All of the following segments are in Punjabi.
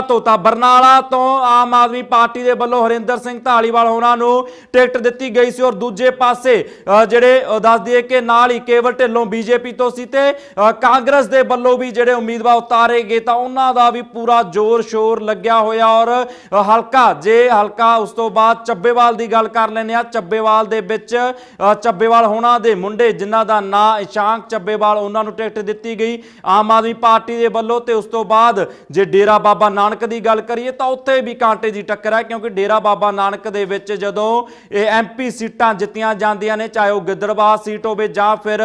ਬਰਨਾਲਾ ਤੋਂ ਤਾਂ ਬਰਨਾਲਾ ਤੋਂ ਆਮ ਆਦਮੀ ਪਾਰਟੀ ਦੇ ਵੱਲੋਂ ਹਰਿੰਦਰ ਸਿੰਘ ਢਾਲੀਵਾਲ ਹੋਣਾ ਨੂੰ ਟਿਕਟ ਦਿੱਤੀ ਗਈ ਸੀ ਔਰ ਦੂਜੇ ਪਾਸੇ ਜਿਹੜੇ ਅ, ਦੱਸ ਦਈਏ ਕਿ ਨਾਲ ਹੀ ਕੇਵਲ ਢਿੱਲੋਂ ਬੀਜੇਪੀ ਤੋਂ ਸੀ ਤੇ ਕਾਂਗਰਸ ਦੇ ਵੱਲੋਂ ਵੀ ਜਿਹੜੇ ਉਮੀਦਵਾਰ ਉਤਾਰੇ ਗਏ ਤਾਂ ਉਹਨਾਂ ਦਾ ਵੀ ਪੂਰਾ ਜ਼ੋਰ ਸ਼ੋਰ ਲੱਗਿਆ ਹੋਇਆ ਔਰ ਹਲਕਾ ਜੇ ਹਲਕਾ ਉਸ ਤੋਂ ਬਾਅਦ ਚੱਬੇਵਾਲ ਦੀ ਗੱਲ ਕਰ ਲੈਂਦੇ ਆ ਚੱਬੇਵਾਲ ਦੇ ਵਿੱਚ ਚੱਬੇਵਾਲ ਹੋਣਾ ਦੇ ਮੁੰਡੇ ਜਿਨ੍ਹਾਂ ਦਾ ਨਾਂ ਇਸ਼ਾਂਕ ਚੱਬੇਵਾਲ ਉਹਨਾਂ ਨੂੰ ਟਿਕਟ ਦਿੱਤੀ ਗਈ। ਆਮ ਆਦਮੀ ਪਾਰਟੀ ਦੇ ਵੱਲੋਂ ਤੇ ਉਸ ਤੋਂ ਬਾਅਦ ਜੇ ਡੇਰਾ ਬਾਬਾ ਨਾਨਕ ਦੀ ਗੱਲ ਕਰੀਏ ਤਾਂ ਉੱਥੇ ਵੀ ਕਾਂਟੇ ਦੀ ਟੱਕਰ ਹੈ, ਕਿਉਂਕਿ ਡੇਰਾ ਬਾਬਾ ਨਾਨਕ ਦੇ ਵਿੱਚ ਜਦੋਂ ਇਹ ਐਮਪੀ ਸੀਟਾਂ ਜਿੱਤੀਆਂ ਜਾਂਦੀਆਂ ਨੇ, ਚਾਹੇ ਉਹ ਗਿੱਦੜਬਾਹ ਸੀਟ ਹੋਵੇ ਜਾਂ ਫਿਰ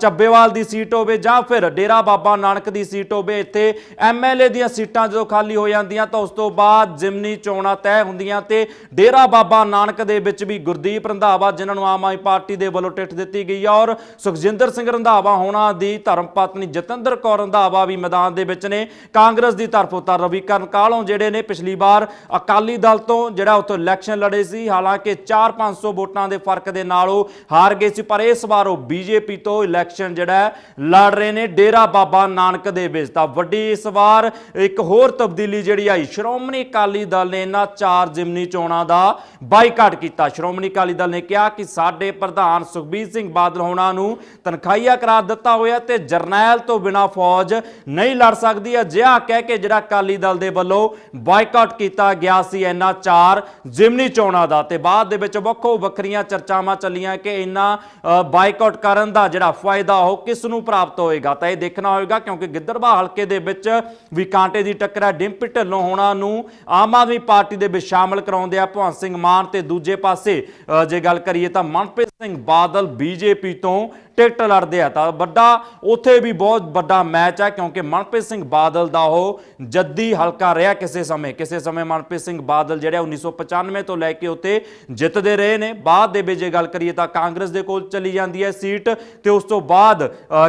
ਚੱਬੇਵਾਲ ਦੀ ਸੀਟ ਹੋਵੇ ਜਾਂ ਫਿਰ ਡੇਰਾ ਬਾਬਾ ਨਾਨਕ ਦੀ ਸੀਟ ਹੋਵੇ, ਇੱਥੇ ਐਮਐਲਏ ਦੀਆਂ ਸੀਟਾਂ ਜਦੋਂ ਖਾਲੀ ਹੋ ਜਾਂਦੀਆਂ ਤਾਂ ਉਸ ਤੋਂ ਬਾਅਦ ਜਿਮਨੀ ਚੋਣਾਂ ਤੈਅ ਹੁੰਦੀਆਂ ਤੇ ਡੇਰਾ ਬਾਬਾ ਨਾਨਕ ਦੇ ਵਿੱਚ ਵੀ ਗੁਰਦੀਪ ਰੰਧਾਵਾ, ਜਿਨ੍ਹਾਂ ਨੂੰ ਆਮ ਆਦਮੀ ਪਾਰਟੀ ਦੇ ਵੱਲੋਂ ਟਿਕਟ ਦਿੱਤੀ ਗਈ ਹੈ ਔਰ ਸੁਖਜਿੰਦਰ ਸਿੰਘ ਰੰਧਾਵਾ ਹੋਣਾ ਦੀ ਧਰਮ ਪਤਨੀ ਜਤਿੰਦਰ ਕੌਰ ਰੰਧਾਵਾ ਵੀ ਮੈਦਾਨ ਦੇ ਵਿੱਚ ਨੇ। ਕਾਂਗਰਸ ਦੀ ਤਰਫੋਂ ਤਾਂ ਰਵੀ ਰਵੀਕਰਨ ਕਾਲੋਂ ਜਿਹੜੇ ਨੇ ਪਿਛਲੀ ਵਾਰ ਅਕਾਲੀ ਦਲ ਤੋਂ ਜਿਹੜਾ ਉੱਥੋਂ ਇਲੈਕਸ਼ਨ ਲੜੇ ਸੀ, ਹਾਲਾਂਕਿ 4-500 ਵੋਟਾਂ ਦੇ ਫ਼ਰਕ ਦੇ ਨਾਲ ਉਹ ਹਾਰ ਗਏ ਸੀ, ਪਰ ਇਸ ਵਾਰ ਉਹ ਬੀਜੇਪੀ ਤੋਂ ਇਲੈਕਸ਼ਨ ਜਿਹੜਾ ਲੜ ਰਹੇ ਨੇ ਡੇਰਾ ਬਾਬਾ ਨਾਨਕ ਦੇ ਵਿੱਚ। ਤਾਂ ਵੱਡੀ ਇਸ ਵਾਰ ਇੱਕ ਹੋਰ ਤਬਦੀਲੀ ਜਿਹੜੀ ਆਈ, ਸ਼੍ਰੋਮਣੀ ਅਕਾਲੀ ਦਲ ਨੇ ਇਹਨਾਂ ਚਾਰ ਜ਼ਿਮਨੀ ਚੋਣਾਂ ਦਾ ਬਾਈਕਾਟ ਕੀਤਾ। ਸ਼੍ਰੋਮਣੀ ਅਕਾਲੀ ਦਲ ਨੇ ਕਿਹਾ ਕਿ ਸਾਡੇ ਪ੍ਰਧਾਨ ਸੁਖਬੀਰ ਸਿੰਘ ਬਾਦਲ ਹੋਣਾ ਨੂੰ ਤਨਖਾਹੀਆ ਕਰਾਰ ਦਿੱਤਾ ਹੋਇਆ ਤੇ ਜਰਨੈਲ ਤੋਂ ਬਿਨਾ ਫੌਜ ਨਹੀਂ ਲੜ ਸਕਦੀ। ਅਜਿਹਾ ਕਹਿ ਕੇ ਜਿਹੜਾ ਅਕਾਲੀ ਦਲ ਦੇ ਵੱਲੋਂ ਬਾਈਕਾਟ ਕੀਤਾ ਗਿਆ ਸੀ ਇਹਨਾਂ ਚਾਰ ਜ਼ਿਮਨੀ ਚੋਣਾਂ ਦਾ ਤੇ ਬਾਅਦ ਦੇ ਵਿੱਚ ਵੱਖੋ ਵੱਖਰੀਆਂ ਚਰਚਾਵਾਂ ਚੱਲੀਆਂ ਕਿ ਇਹਨਾਂ ਬਾਈਕਾਟ ਕਰਨ ਦਾ ਜਿਹੜਾ ਫਾਇਦਾ ਉਹ ਕਿਸ ਨੂੰ ਪ੍ਰਾਪਤ ਹੋਏਗਾ? ਤਾਂ ਇਹ ਦੇਖਣਾ ਹੋਏਗਾ ਕਿਉਂਕਿ ਗਿੱਦੜਬਾਹ ਹਲਕੇ ਦੇ ਵਿੱਚ ਵੀ ਕਾਂਟੇ ਦੀ ਟੱਕਰ ਹੈ, ਡਿੰਪੀ ਢਿੱਲੋਂ ਹੋਣਾ ਨੂੰ ਆਮ ਆਦਮੀ ਪਾਰਟੀ ਦੇ ਵਿੱਚ ਸ਼ਾਮਲ ਕਰਾਉਂਦੇ ਆ ਭਗਵੰਤ ਸਿੰਘ ਮਾਨ ਤੇ ਦੂਜੇ ਪਾਸੇ ਜੇ ਗੱਲ ਕਰੀਏ ਤਾਂ ਮਨਪ੍ਰੀਤ ਸਿੰਘ ਬਾਦਲ ਬੀਜੇਪੀ ਤੋਂ ਟਿਕਟ ਲੜਦੇ ਆ ਤਾਂ ਵੱਡਾ, ਉੱਥੇ ਵੀ ਬਹੁਤ ਵੱਡਾ ਮੈਚ ਹੈ ਕਿਉਂਕਿ ਮਨਪ੍ਰੀਤ ਸਿੰਘ ਬਾਦਲ ਦਾ ਉਹ ਜੱਦੀ ਹਲਕਾ ਰਿਹਾ ਕਿਸੇ ਸਮੇਂ। ਕਿਸੇ ਸਮੇਂ ਮਨਪ੍ਰੀਤ ਸਿੰਘ ਬਾਦਲ ਜਿਹੜੇ 1995 ਤੋਂ ਲੈ ਕੇ ਉਤੇ ਜਿੱਤਦੇ ਰਹੇ ਨੇ। ਬਾਅਦ ਦੇ ਵਿੱਚ ਜੇ ਗੱਲ ਕਰੀਏ ਤਾਂ ਕਾਂਗਰਸ ਦੇ ਕੋਲ ਚਲੀ ਜਾਂਦੀ ਹੈ ਸੀਟ ਤੇ ਉਸ ਤੋਂ ਬਾਅਦ